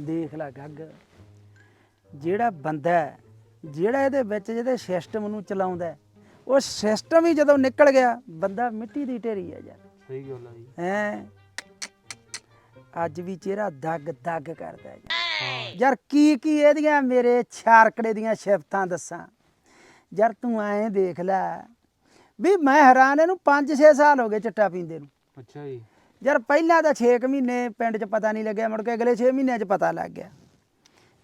ਦੇਖ ਲੈ ਗੱਗ। ਜਿਹੜਾ ਬੰਦਾ ਹੈ, ਜਿਹੜਾ ਇਹਦੇ ਵਿੱਚ ਜਿਹਦੇ ਸਿਸਟਮ ਨੂੰ ਚਲਾਉਂਦਾ ਹੈ, ਉਹ ਸਿਸਟਮ ਹੀ ਜਦੋਂ ਨਿਕਲ ਗਿਆ ਬੰਦਾ ਮਿੱਟੀ ਦੀ ਢੇਰੀ ਹੈ ਯਾਰ। ਸਹੀ ਗੱਲ ਆ ਜੀ। ਹੈ? ਅੱਜ ਵੀ ਚਿਹਰਾ ਦਗ ਦਗ ਕਰਦਾ ਹੈ ਹਾਂ। ਯਾਰ ਕੀ ਕੀ ਇਹਦੀਆਂ ਮੇਰੇ ਛਾਰਕੜੇ ਦੀਆਂ ਸਿਫਤਾਂ ਦੱਸਾਂ? ਯਾਰ ਤੂੰ ਐਂ ਦੇਖ ਲੈ ਵੀ ਮੈਂ ਹੈਰਾਨ ਇਹਨੂੰ 5-6 ਸਾਲ ਹੋ ਗਏ ਚਿੱਟਾ ਪੀਂਦੇ ਨੂੰ। ਅੱਛਾ ਜੀ। ਯਾਰ ਪਹਿਲਾਂ ਤਾਂ 6 ਮਹੀਨੇ ਪਿੰਡ 'ਚ ਪਤਾ ਨਹੀਂ ਲੱਗਿਆ ਮੁੜ ਕੇ ਅਗਲੇ 6 ਮਹੀਨਿਆਂ 'ਚ ਪਤਾ ਲੱਗ ਗਿਆ।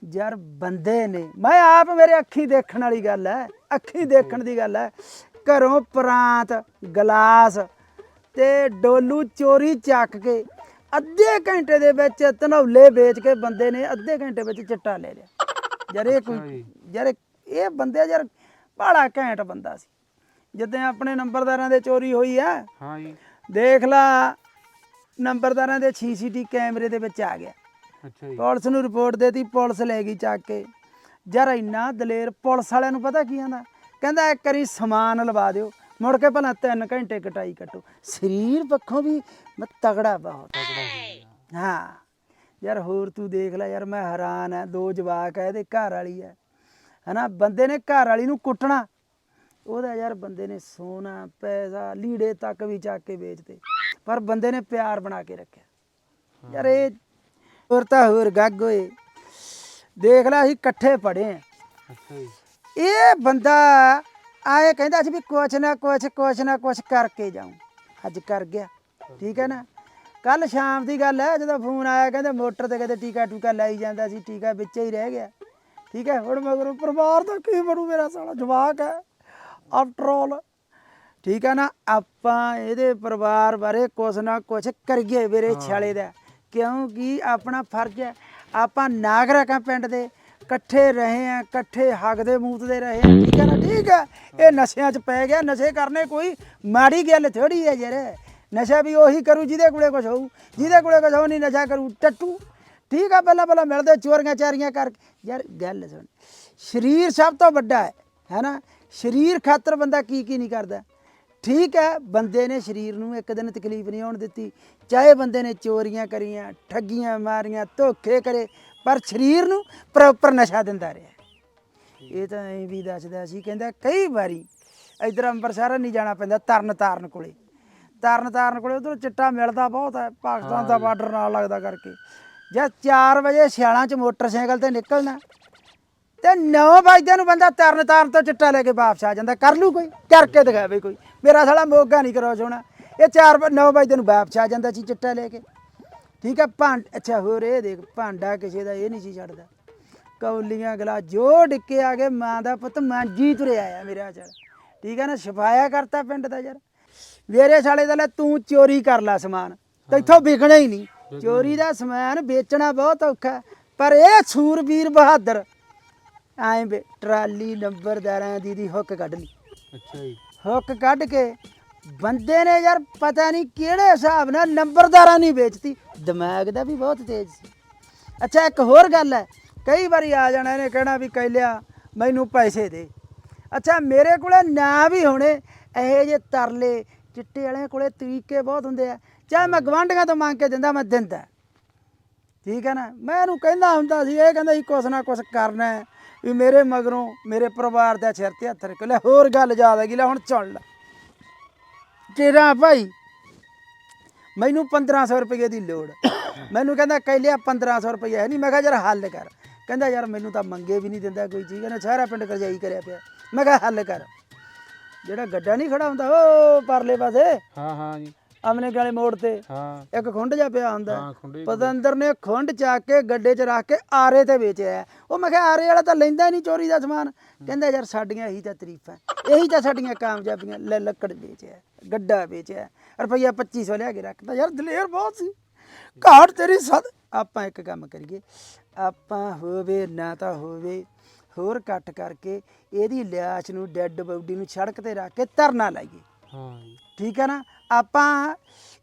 ਯਾਰ ਬੰਦੇ ਨੇ ਮੈਂ ਆਪ ਮੇਰੇ ਅੱਖੀ ਦੇਖਣ ਵਾਲੀ ਗੱਲ ਹੈ ਅੱਖੀ ਦੇਖਣ ਦੀ ਗੱਲ ਹੈ ਘਰੋਂ ਪ੍ਰਾਂਤ ਗਲਾਸ ਤੇ ਡੋਲੂ ਚੋਰੀ ਚੱਕ ਕੇ ਅੱਧੇ ਘੰਟੇ ਦੇ ਵਿੱਚ ਧਨੌਲੇ ਵੇਚ ਕੇ ਬੰਦੇ ਨੇ ਅੱਧੇ ਘੰਟੇ ਵਿੱਚ ਚਿੱਟਾ ਲੈ ਲਿਆ। ਯਾਰ ਇਹ ਕੋਈ। ਯਾਰ ਇਹ- ਬੰਦੇ ਯਾਰ ਬਾੜਾ ਘੈਂਟ ਬੰਦਾ ਸੀ। ਜਿੱਦਾਂ ਆਪਣੇ ਨੰਬਰਦਾਰਾਂ ਦੇ ਚੋਰੀ ਹੋਈ ਆ ਹਾਂ ਜੀ। ਦੇਖ ਲਾ ਨੰਬਰਦਾਰਾਂ ਦੇ ਸੀਸੀਟੀ ਕੈਮਰੇ ਦੇ ਵਿੱਚ ਆ ਗਿਆ। ਅੱਛਾ ਜੀ। ਪੁਲਿਸ ਨੂੰ ਰਿਪੋਰਟ ਦੇਤੀ ਪੁਲਿਸ ਲੈ ਗਈ ਚੱਕ ਕੇ। ਯਾਰ ਇੰਨਾ ਦਲੇਰ ਪੁਲਿਸ ਵਾਲਿਆਂ ਨੂੰ ਪਤਾ ਕੀ ਆਂਦਾ? ਕਹਿੰਦਾ ਇੱਕ ਵਾਰੀ ਸਮਾਨ ਲਵਾ ਦਿਓ ਮੁੜ ਕੇ ਭਲਾ 3 ਘੰਟੇ ਕਟਾਈ ਕੱਟੋ ਸਰੀਰ ਪੱਖੋਂ ਵੀ ਮੈਂ ਤਗੜਾ ਬਹੁਤ। ਹਾਂ। ਯਾਰ ਹੋਰ ਤੂੰ ਦੇਖ ਲੈ ਯਾਰ ਮੈਂ ਹੈਰਾਨ ਆ ਦੋ ਜਵਾਕ ਆ ਇਹਦੇ ਘਰ ਵਾਲੀ ਆ। ਹਨਾ ਬੰਦੇ ਨੇ ਘਰ ਵਾਲੀ ਨੂੰ ਕੁੱਟਣਾ। ਉਹਦਾ ਯਾਰ ਬੰਦੇ ਨੇ ਸੋਨਾ ਪੈਸਾ ਲੀੜੇ ਤੱਕ ਵੀ ਚੱਕ ਕੇ ਵੇਚਦੇ ਪਰ ਬੰਦੇ ਨੇ ਪਿਆਰ ਬਣਾ ਕੇ ਰੱਖਿਆ। ਯਾਰ ਇਹ ਹੋਰ ਤਾਂ ਹੋਰ ਗੱਗ ਹੋਏ ਦੇਖ ਲੈ ਅਸੀਂ ਇਕੱਠੇ ਪੜੇ ਆ। ਇਹ ਬੰਦਾ ਆਏ ਕਹਿੰਦਾ ਸੀ ਵੀ ਕੁਛ ਨਾ ਕੁਛ ਕੁਛ ਨਾ ਕੁਛ ਕਰਕੇ ਜਾਉਂ ਅੱਜ ਕਰ ਗਿਆ ਠੀਕ ਹੈ ਨਾ? ਕੱਲ ਸ਼ਾਮ ਦੀ ਗੱਲ ਹੈ ਜਦੋਂ ਫੋਨ ਆਇਆ ਕਹਿੰਦੇ ਮੋਟਰ ਤੇ ਕਿਤੇ ਟੀਕਾ ਟੂਕਾ ਲਾਈ ਜਾਂਦਾ ਸੀ ਟੀਕਾ ਵਿੱਚ ਹੀ ਰਹਿ ਗਿਆ। ਠੀਕ ਹੈ ਹੁਣ ਮਗਰੋਂ ਪਰਿਵਾਰ ਦਾ ਕੀ ਬਣੂ ਮੇਰਾ ਸਾਲਾ ਜਵਾਕ ਹੈ। ਆਫਟਰ ਆਲ ਠੀਕ ਹੈ ਨਾ? ਆਪਾਂ ਇਹਦੇ ਪਰਿਵਾਰ ਬਾਰੇ ਕੁਛ ਨਾ ਕੁਛ ਕਰੀਏ ਵੀਰੇ ਛਾਲੇ ਦਾ। ਕਿਉਂਕਿ ਆਪਣਾ ਫਰਜ਼ ਹੈ ਆਪਾਂ ਨਾਗਰਿਕ ਆ ਪਿੰਡ ਦੇ ਇਕੱਠੇ ਰਹੇ ਆ ਇਕੱਠੇ ਹੱਗਦੇ ਮੂਤਦੇ ਰਹੇ ਆ ਠੀਕ ਹੈ ਨਾ? ਠੀਕ ਹੈ ਇਹ ਨਸ਼ਿਆਂ 'ਚ ਪੈ ਗਿਆ ਨਸ਼ੇ ਕਰਨੇ ਕੋਈ ਮਾੜੀ ਗੱਲ ਥੋੜੀ ਹੈ ਯਾਰ। ਨਸ਼ਾ ਵੀ ਉਹੀ ਕਰੂ ਜਿਹਦੇ ਕੋਲੇ ਕੁਛ ਹੋਊ ਜਿਹਦੇ ਕੋਲੇ ਕੁਛ ਹੋ ਨਹੀਂ ਨਸ਼ਾ ਕਰੂ ਟੱਟੂ। ਠੀਕ ਆ ਪਹਿਲਾਂ ਪਹਿਲਾਂ ਮਿਲਦੇ ਚੋਰੀਆਂ ਚਾਰੀਆਂ ਕਰਕੇ ਯਾਰ ਗੱਲ ਸੁਣ। ਸਰੀਰ ਸਭ ਤੋਂ ਵੱਡਾ ਹੈ ਹੈਨਾ ਸਰੀਰ ਖਾਤਰ ਬੰਦਾ ਕੀ ਕੀ ਨਹੀਂ ਕਰਦਾ। ਠੀਕ ਹੈ ਬੰਦੇ ਨੇ ਸਰੀਰ ਨੂੰ ਇੱਕ ਦਿਨ ਤਕਲੀਫ ਨਹੀਂ ਆਉਣ ਦਿੱਤੀ। ਚਾਹੇ ਬੰਦੇ ਨੇ ਚੋਰੀਆਂ ਕਰੀਆਂ ਠੱਗੀਆਂ ਮਾਰੀਆਂ ਧੋਖੇ ਕਰੇ ਪਰ ਸਰੀਰ ਨੂੰ ਪ੍ਰੋਪਰ ਨਸ਼ਾ ਦਿੰਦਾ ਰਿਹਾ। ਇਹ ਤਾਂ ਐਂ ਵੀ ਦੱਸਦਾ ਸੀ ਕਹਿੰਦਾ ਕਈ ਵਾਰੀ ਇਧਰ ਅੰਮ੍ਰਿਤਸਰ ਨਹੀਂ ਜਾਣਾ ਪੈਂਦਾ ਤਰਨ ਤਾਰਨ ਕੋਲੇ। ਤਰਨ ਤਾਰਨ ਕੋਲੇ ਉਧਰ ਚਿੱਟਾ ਮਿਲਦਾ ਬਹੁਤ ਹੈ ਪਾਕਿਸਤਾਨ ਦਾ ਬਾਰਡਰ ਨਾਲ ਲੱਗਦਾ ਕਰਕੇ। ਜਾਂ 4 ਵਜੇ ਸਿਆਲਾਂ 'ਚ ਮੋਟਰਸਾਈਕਲ ਤੇ ਨਿਕਲਣਾ ਤੇ 9 ਵਜੇ ਨੂੰ ਬੰਦਾ ਤਰਨ ਤਾਰਨ ਤੋਂ ਚਿੱਟਾ ਲੈ ਕੇ ਵਾਪਸ ਆ ਜਾਂਦਾ। ਕਰ ਲੂ ਕੋਈ ਕਰਕੇ ਦਿਖਾਵੇ ਕੋਈ। ਮੇਰਾ ਸਾਲਾ ਮੋਗਾ ਨਹੀਂ ਕਰੋ ਸੋਣਾ ਇਹ 4 9 ਵਜੇ ਤੈਨੂੰ ਵਾਪਸ ਆ ਜਾਂਦਾ ਸੀ ਚਿੱਟਾ ਲੈ ਕੇ। ਠੀਕ ਹੈ ਭਾਂਡ ਅੱਛਾ, ਹੋਰ ਇਹ ਦੇਖ, ਭਾਂਡਾ ਕਿਸੇ ਦਾ ਇਹ ਨਹੀਂ ਸੀ ਛੱਡਦਾ। ਕੌਲੀਆਂ ਗਲਾ ਜੋ ਡਿੱਕੇ ਆ ਗਏ, ਮਾਂ ਦਾ ਪੁੱਤ ਮਾਂਜੀ ਤੁਰਿਆ ਆ ਮੇਰਾ ਚਲ। ਠੀਕ ਹੈ ਨਾ, ਛਪਾਇਆ ਕਰਤਾ ਪਿੰਡ ਦਾ ਯਾਰ। ਮੇਰੇ ਸਾਲੇ ਦਾ ਲੈ ਤੂੰ ਚੋਰੀ ਕਰ ਲੈ ਸਮਾਨ। ਤੈਥੋਂ ਵਿਕਣਾ ਹੀ ਨਹੀਂ। ਚੋਰੀ ਦਾ ਸਮਾਨ ਵੇਚਣਾ ਬਹੁਤ ਔਖਾ। ਪਰ ਇਹ ਸੂਰਬੀਰ ਬਹਾਦਰ, ਐਂ ਵੇ, ਟਰਾਲੀ ਨੰਬਰਦਾਰਾਂ ਦੀ ਦੀ ਹੁੱਕ ਕੱਢ ਲਈ। ਅੱਛਾ ਜੀ। ਹੁੱਕ ਕੱਢ ਕੇ ਬੰਦੇ ਨੇ ਯਾਰ ਪਤਾ ਨਹੀਂ ਕਿਹੜੇ ਹਿਸਾਬ ਨਾਲ ਨੰਬਰਦਾਰਾਂ ਨਹੀਂ ਵੇਚਤੀ। ਦਿਮਾਗ ਦਾ ਵੀ ਬਹੁਤ ਤੇਜ਼ ਸੀ। ਅੱਛਾ, ਇੱਕ ਹੋਰ ਗੱਲ ਹੈ। ਕਈ ਵਾਰੀ ਆ ਜਾਣਾ, ਇਹਨੇ ਕਹਿਣਾ ਵੀ ਕਹਿ ਲਿਆ ਮੈਨੂੰ ਪੈਸੇ ਦੇ। ਅੱਛਾ, ਮੇਰੇ ਕੋਲੇ ਨਾ ਵੀ ਹੋਣੇ, ਇਹੋ ਜਿਹੇ ਤਰਲੇ, ਚਿੱਟੇ ਵਾਲਿਆਂ ਕੋਲੇ ਤਰੀਕੇ ਬਹੁਤ ਹੁੰਦੇ ਆ। ਚਾਹੇ ਮੈਂ ਗਵਾਂਢੀਆਂ ਤੋਂ ਮੰਗ ਕੇ ਦਿੰਦਾ, ਮੈਂ ਦਿੰਦਾ। ਠੀਕ ਹੈ ਨਾ? ਮੈਂ ਇਹਨੂੰ ਕਹਿੰਦਾ ਹੁੰਦਾ ਸੀ, ਇਹ ਕਹਿੰਦਾ ਸੀ ਕੁਛ ਨਾ ਕੁਛ ਕਰਨਾ ਵੀ ਮੇਰੇ ਮਗਰੋਂ ਮੇਰੇ ਪਰਿਵਾਰ ਦਾ ਸਿਰ ਤੇ ਹੱਥ ਰੱਖ ਲੈ ਹੋਰ ਗੱਲ ਯਾਦ ਹੈਗੀ ਲੈ, ਹੁਣ ਸੁਣ ਲੈ। ਤੇਰਾ ਭਾਈ? ਮੈਨੂੰ 1500 ਰੁਪਏ ਦੀ ਲੋੜ। ਮੈਨੂੰ ਕਹਿੰਦਾ, ਕਹਿ ਲਿਆ 1500 ਰੁਪਏ ਹੈ ਨਹੀਂ ਮੈਂ ਕਿਹਾ, ਯਾਰ ਹੱਲ ਕਰ। ਕਹਿੰਦਾ, ਯਾਰ ਮੈਨੂੰ ਤਾਂ ਮੰਗੇ ਵੀ ਨਹੀਂ ਦਿੰਦਾ ਕੋਈ ਚੀਜ਼। ਕਹਿੰਦਾ, ਸਾਰਾ ਪਿੰਡ ਕਰਜਾਈ ਕਰਿਆ ਪਿਆ। ਮੈਂ ਕਿਹਾ, ਹੱਲ ਕਰ। ਜਿਹੜਾ ਗੱਡਾ ਨਹੀਂ ਖੜਾ ਹੁੰਦਾ, ਉਹ ਪਰਲੇ ਪਾਸੇ। ਹਾਂ ਹਾਂ ਜੀ। ਆਮਨੇ ਗਾਲੇ ਮੋੜ ਤੇ। ਹਾਂ। ਇੱਕ ਖੁੰਡ ਜਾ ਪਿਆ ਹੁੰਦਾ। ਹਾਂ ਖੁੰਡੇ ਪਤੰਦਰ ਨੇ ਖੁੰਡ ਚੱਕ ਕੇ ਗੱਡੇ 'ਚ ਰੱਖ ਕੇ ਆਰੇ ਤੇ ਵੇਚਿਆ। ਉਹ ਮੈਂ ਕਿਹਾ ਆਰੇ ਵਾਲਾ ਤਾਂ ਲੈਂਦਾ ਨਹੀਂ ਚੋਰੀ ਦਾ ਸਮਾਨ। ਕਹਿੰਦਾ ਯਾਰ ਸਾਡੀਆਂ ਇਹੀ ਤਾਂ ਤਾਰੀਫਾਂ ਇਹੀ ਤਾਂ ਸਾਡੀਆਂ ਕਾਮਯਾਬੀਆਂ। ਲੈ ਲੱਕੜ ਵੇਚਿਆ ਗੱਡਾ ਵੇਚਿਆ ਰੁਪਈਆ 2500 ਲਿਆ ਕੇ ਰੱਖਦਾ ਯਾਰ ਦਲੇਰ ਬਹੁਤ ਸੀ। ਘਾਟ ਤੇਰੀ ਸਦ ਆਪਾਂ ਇੱਕ ਕੰਮ ਕਰੀਏ। ਆਪਾਂ ਹੋਵੇ ਨਾ ਤਾਂ ਹੋਵੇ ਹੋਰ ਕੱਟ ਕਰਕੇ ਇਹਦੀ ਲਾਸ਼ ਨੂੰ ਡੈੱਡ ਬਾਡੀ ਨੂੰ ਸੜਕ ਤੇ ਰੱਖ ਕੇ ਧਰਨਾ ਲਾਈਏ। ਹਾਂ। ਜੀ ਠੀਕ ਹੈ ਨਾ? ਆਪਾਂ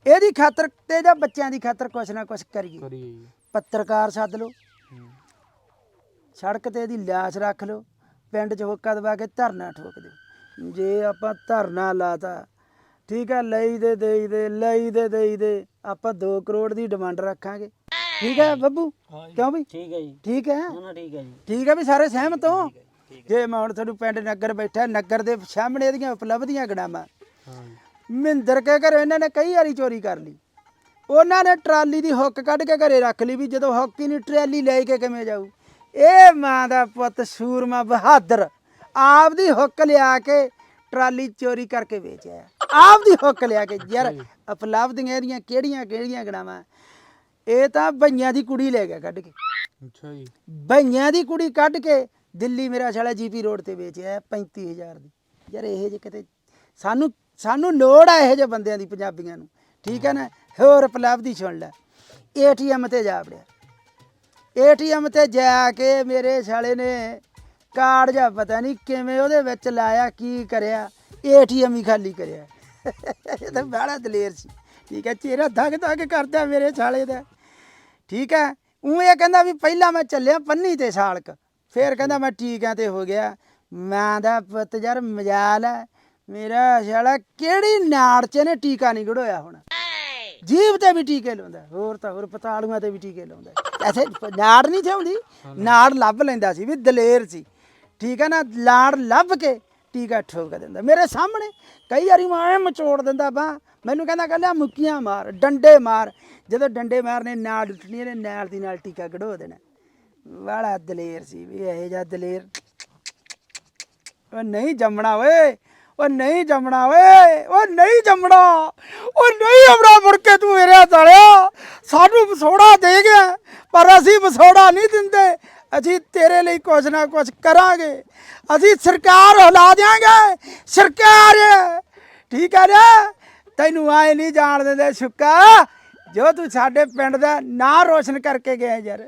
ਇਹਦੀ ਖਾਤਰ ਤੇ ਜਾਂ ਬੱਚਿਆਂ ਦੀ ਖਾਤਰ ਕੁਛ ਨਾ ਕੁਛ ਕਰੀਏ। ਕਰੀਏ ਜੀ। ਪੱਤਰਕਾਰ ਸੱਦ ਲਓ। ਹੂੰ। ਸੜਕ ਤੇ ਇਹਦੀ ਲਾਸ਼ ਰੱਖ ਲਓ। ਪਿੰਡ 'ਚ ਹੁੱਕਾ ਦਵਾ ਕੇ ਧਰਨਾ ਠੋਕ ਦਿਓ। ਜੇ ਆਪਾਂ ਧਰਨਾ ਲਾਤਾ ਠੀਕ ਹੈ ਲਈ ਦੇ ਦੇਈ ਦੇ ਲਈ ਦੇ ਦੇਈ ਦੇ ਆਪਾਂ 2 ਕਰੋੜ ਦੀ ਡਿਮਾਂਡ ਰੱਖਾਂਗੇ। ਠੀਕ ਹੈ ਬੱਬੂ? ਕਿਉਂ ਵੀ ਠੀਕ ਹੈ ਜੀ। ਠੀਕ ਹੈ? ਠੀਕ ਹੈ ਜੀ। ਠੀਕ ਹੈ ਵੀ ਸਾਰੇ ਸਹਿਮਤ ਹੋ? ਜੇ ਮੈਂ ਹੁਣ ਤੁਹਾਨੂੰ ਪਿੰਡ ਨਗਰ ਬੈਠਾ ਨਗਰ ਦੇ ਸਾਹਮਣੇ ਇਹਦੀਆਂ ਉਪਲਬਧੀਆਂ ਗਣਾਵਾਂ। ਮਹਿੰਦਰ ਕੇ ਘਰ ਇਹਨਾਂ ਨੇ ਕਈ ਵਾਰੀ ਚੋਰੀ ਕਰ ਲਈ। ਉਹਨਾਂ ਨੇ ਟਰਾਲੀ ਦੀ ਹੁੱਕ ਕੱਢ ਕੇ ਘਰੇ ਰੱਖ ਲਈ ਵੀ ਜਦੋਂ ਹੁੱਕ ਹੀ ਨਹੀਂ ਟਰਾਲੀ ਲੈ ਕੇ ਕਿਵੇਂ ਜਾਊ? ਇਹ ਮਾਂ ਦਾ ਪੁੱਤ ਸੂਰਮਾ ਬਹਾਦਰ ਆਪਦੀ ਹੁੱਕ ਲਿਆ ਕੇ ਟਰਾਲੀ ਚੋਰੀ ਕਰਕੇ ਵੇਚਿਆ। ਆਪਦੀ ਹੁੱਕ ਲਿਆ ਕੇ। ਯਾਰ ਉਪਲਬਧੀਆਂ ਇਹਦੀਆਂ ਕਿਹੜੀਆਂ ਕਿਹੜੀਆਂ ਗਣਾਵਾਂ? ਇਹ ਤਾਂ ਬਈਆਂ ਦੀ ਕੁੜੀ ਲੈ ਗਿਆ ਕੱਢ ਕੇ। ਅੱਛਾ ਜੀ। ਬਈਆਂ ਦੀ ਕੁੜੀ ਕੱਢ ਕੇ ਦਿੱਲੀ ਮੇਰਾ ਸਾਲਾ ਜੀਪੀ ਰੋਡ ਤੇ ਵੇਚਿਆ 35000 ਦੀ। ਯਾਰ ਇਹ ਜੇ ਕਿਤੇ ਸਾਨੂੰ ਸਾਨੂੰ ਲੋੜ ਆ ਇਹੋ ਜਿਹੇ ਬੰਦਿਆਂ ਦੀ, ਪੰਜਾਬੀਆਂ ਨੂੰ। ਠੀਕ ਹੈ ਨਾ? ਹੋਰ ਉਪਲਬਧੀ ਸੁਣ ਲੈ। ਏਟੀਐਮ ਤੇ ਜਾ ਵੜਿਆ। ਏਟੀਐਮ ਤੇ ਜਾ ਕੇ ਮੇਰੇ ਸਾਲੇ ਨੇ ਕਾਰਡ ਜਾਂ ਪਤਾ ਨਹੀਂ ਕਿਵੇਂ ਉਹਦੇ ਵਿੱਚ ਲਾਇਆ, ਕੀ ਕਰਿਆ, ਏਟੀਐਮ ਹੀ ਖਾਲੀ ਕਰਿਆ। ਇਹ ਤਾਂ ਬੜਾ ਦਲੇਰ ਸੀ। ਠੀਕ ਹੈ? ਚਿਹਰਾ ਧੱਕ ਧੱਕ ਕਰਦਾ ਮੇਰੇ ਸਾਲੇ ਦਾ। ਠੀਕ ਹੈ? ਉਹ ਇਹ ਕਹਿੰਦਾ ਵੀ ਪਹਿਲਾਂ ਮੈਂ ਚੱਲਿਆ ਪੰਨੀ ਤੇ ਸਾਲਕ। ਫੇਰ ਕਹਿੰਦਾ ਮੈਂ ਟੀਕਿਆਂ ਤੇ ਹੋ ਗਿਆ। ਮੈਂ ਦਾ ਪੁੱਤ ਯਾਰ ਮਜਾਲ ਹੈ। ਮੇਰਾ ਸਾਲਾ ਕਿਹੜੀ ਨਾੜ ਚ ਨੇ ਟੀਕਾ ਨਹੀਂ ਗੜੋਇਆ ਹੁਣ? ਜੀਭ ਤੇ ਵੀ ਟੀਕੇ ਲਾਉਂਦਾ ਹੋਰ ਤਾਂ ਹੋਰ ਪਤਾਲੂਆਂ ਤੇ ਵੀ ਟੀਕੇ ਲਾਉਂਦਾ। ਐਸੇ ਨਾੜ ਨਹੀਂ ਚਾਹੁੰਦੀ ਨਾੜ ਲੱਭ ਲੈਂਦਾ ਸੀ ਵੀ ਦਲੇਰ ਸੀ। ਠੀਕ ਹੈ ਨਾ ਲਾੜ ਲੱਭ ਕੇ ਟੀਕਾ ਠੋਕ ਦਿੰਦਾ। ਮੇਰੇ ਸਾਹਮਣੇ ਕਈ ਵਾਰੀ ਮੈਂ ਮਚੋੜ ਦਿੰਦਾ ਬਾ ਮੈਨੂੰ ਕਹਿੰਦਾ ਕੱਲਿਆ ਮੁੱਕੀਆਂ ਮਾਰ ਡੰਡੇ ਮਾਰ। ਜਦੋਂ ਡੰਡੇ ਮਾਰਨੇ ਨਾੜ ਉੱਠਣੀ ਇਹਨੇ ਨਾਲ ਦੀ ਨਾਲ ਟੀਕਾ ਗੜੋ ਦੇਣਾ। ਵਾਲਾ ਦਲੇਰ ਸੀ ਵੀ ਇਹ ਜਿਹਾ ਦਲੇਰ। ਉਹ ਨਹੀਂ ਜੰਮਣਾ ਓਏ। ਉਹ ਨਹੀਂ ਜੰਮਣਾ ਓਏ ਉਹ ਨਹੀਂ ਜੰਮਣਾ। ਉਹ ਨਹੀਂ ਅਮਰਾ ਮੁੜ ਕੇ ਤੂੰ ਮੇਰੇ ਤਾਲਿਆ ਸਾਨੂੰ ਵਿਸੋੜਾ ਦੇ ਗਿਆ ਪਰ ਅਸੀਂ ਵਿਸੋੜਾ ਨਹੀਂ ਦਿੰਦੇ। ਅਸੀਂ ਤੇਰੇ ਲਈ ਕੁਝ ਨਾ ਕੁਝ ਕਰਾਂਗੇ। ਅਸੀਂ ਸਰਕਾਰ ਹਿਲਾ ਦਿਆਂਗੇ ਸਰਕਾਰ। ਠੀਕ ਹੈ ਨਾ? ਤੈਨੂੰ ਆਏ ਨਹੀਂ ਜਾਣ ਦਿੰਦੇ ਸੁੱਕਾ। ਜੋ ਤੂੰ ਸਾਡੇ ਪਿੰਡ ਦਾ ਨਾਂ ਰੋਸ਼ਨ ਕਰਕੇ ਗਿਆ ਯਾਰ।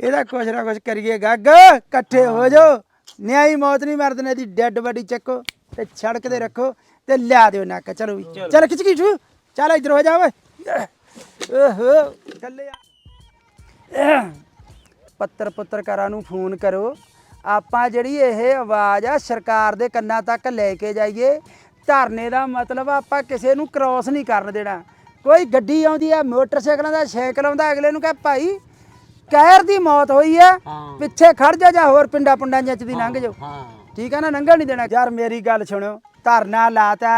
ਇਹਦਾ ਕੁਛ ਨਾ ਕੁਛ ਕਰੀਏ ਗੱਗ। ਇਕੱਠੇ ਹੋ ਜਾਓ। ਨਿਆਈ ਮੌਤ ਨਹੀਂ ਮਰਦ ਨੇ ਦੀ ਡੈੱਡ ਬਾਡੀ ਚੱਕੋ। ਤੇ ਸੜਕ ਤੇ ਰੱਖੋ ਤੇ ਲਿਆ ਦਿਓ ਨੱਕ। ਚਲੋ ਵੀ। ਚੱਲ ਖਿੱਚ ਖਿੱਚ ਚੱਲ ਇੱਧਰ ਹੋ ਜਾ ਓਏ। ਓਹੋ ਚੱਲੇ ਆ। ਪੱਤਰ ਪੱਤਰਕਾਰਾਂ ਨੂੰ ਫੋਨ ਕਰੋ। ਆਪਾਂ ਜਿਹੜੀ ਇਹ ਆਵਾਜ਼ ਆ ਸਰਕਾਰ ਦੇ ਕੰਨਾਂ ਤੱਕ ਲੈ ਕੇ ਜਾਈਏ ਧਰਨੇ ਦਾ ਮਤਲਬ ਆਪਾਂ ਕਿਸੇ ਨੂੰ ਕ੍ਰਾਸ ਨਹੀਂ ਕਰਨ ਦੇਣਾ। ਕੋਈ ਗੱਡੀ ਆਉਂਦੀ ਆ ਮੋਟਰਸਾਈਕਲਾਂ ਦਾ ਸਾਈਕਲ ਆਉਂਦਾ ਅਗਲੇ ਨੂੰ ਕਹੇ ਭਾਈ ਕਹਿਰ ਦੀ ਮੌਤ ਹੋਈ ਹਾਂ। ਪਿੱਛੇ ਖੜ ਜਾ ਜਾਂ ਹੋਰ ਪਿੰਡਾਂ ਪੁੰਡਾਂ ਚ ਦੀ ਲੰਘ ਜਾਓ। ਹਾਂ। ਠੀਕ ਹੈ ਨਾ ਲੰਘਣ ਨਹੀਂ ਦੇਣਾ। ਯਾਰ ਮੇਰੀ ਗੱਲ ਸੁਣਿਓ ਧਰਨਾ ਲਾਤਾ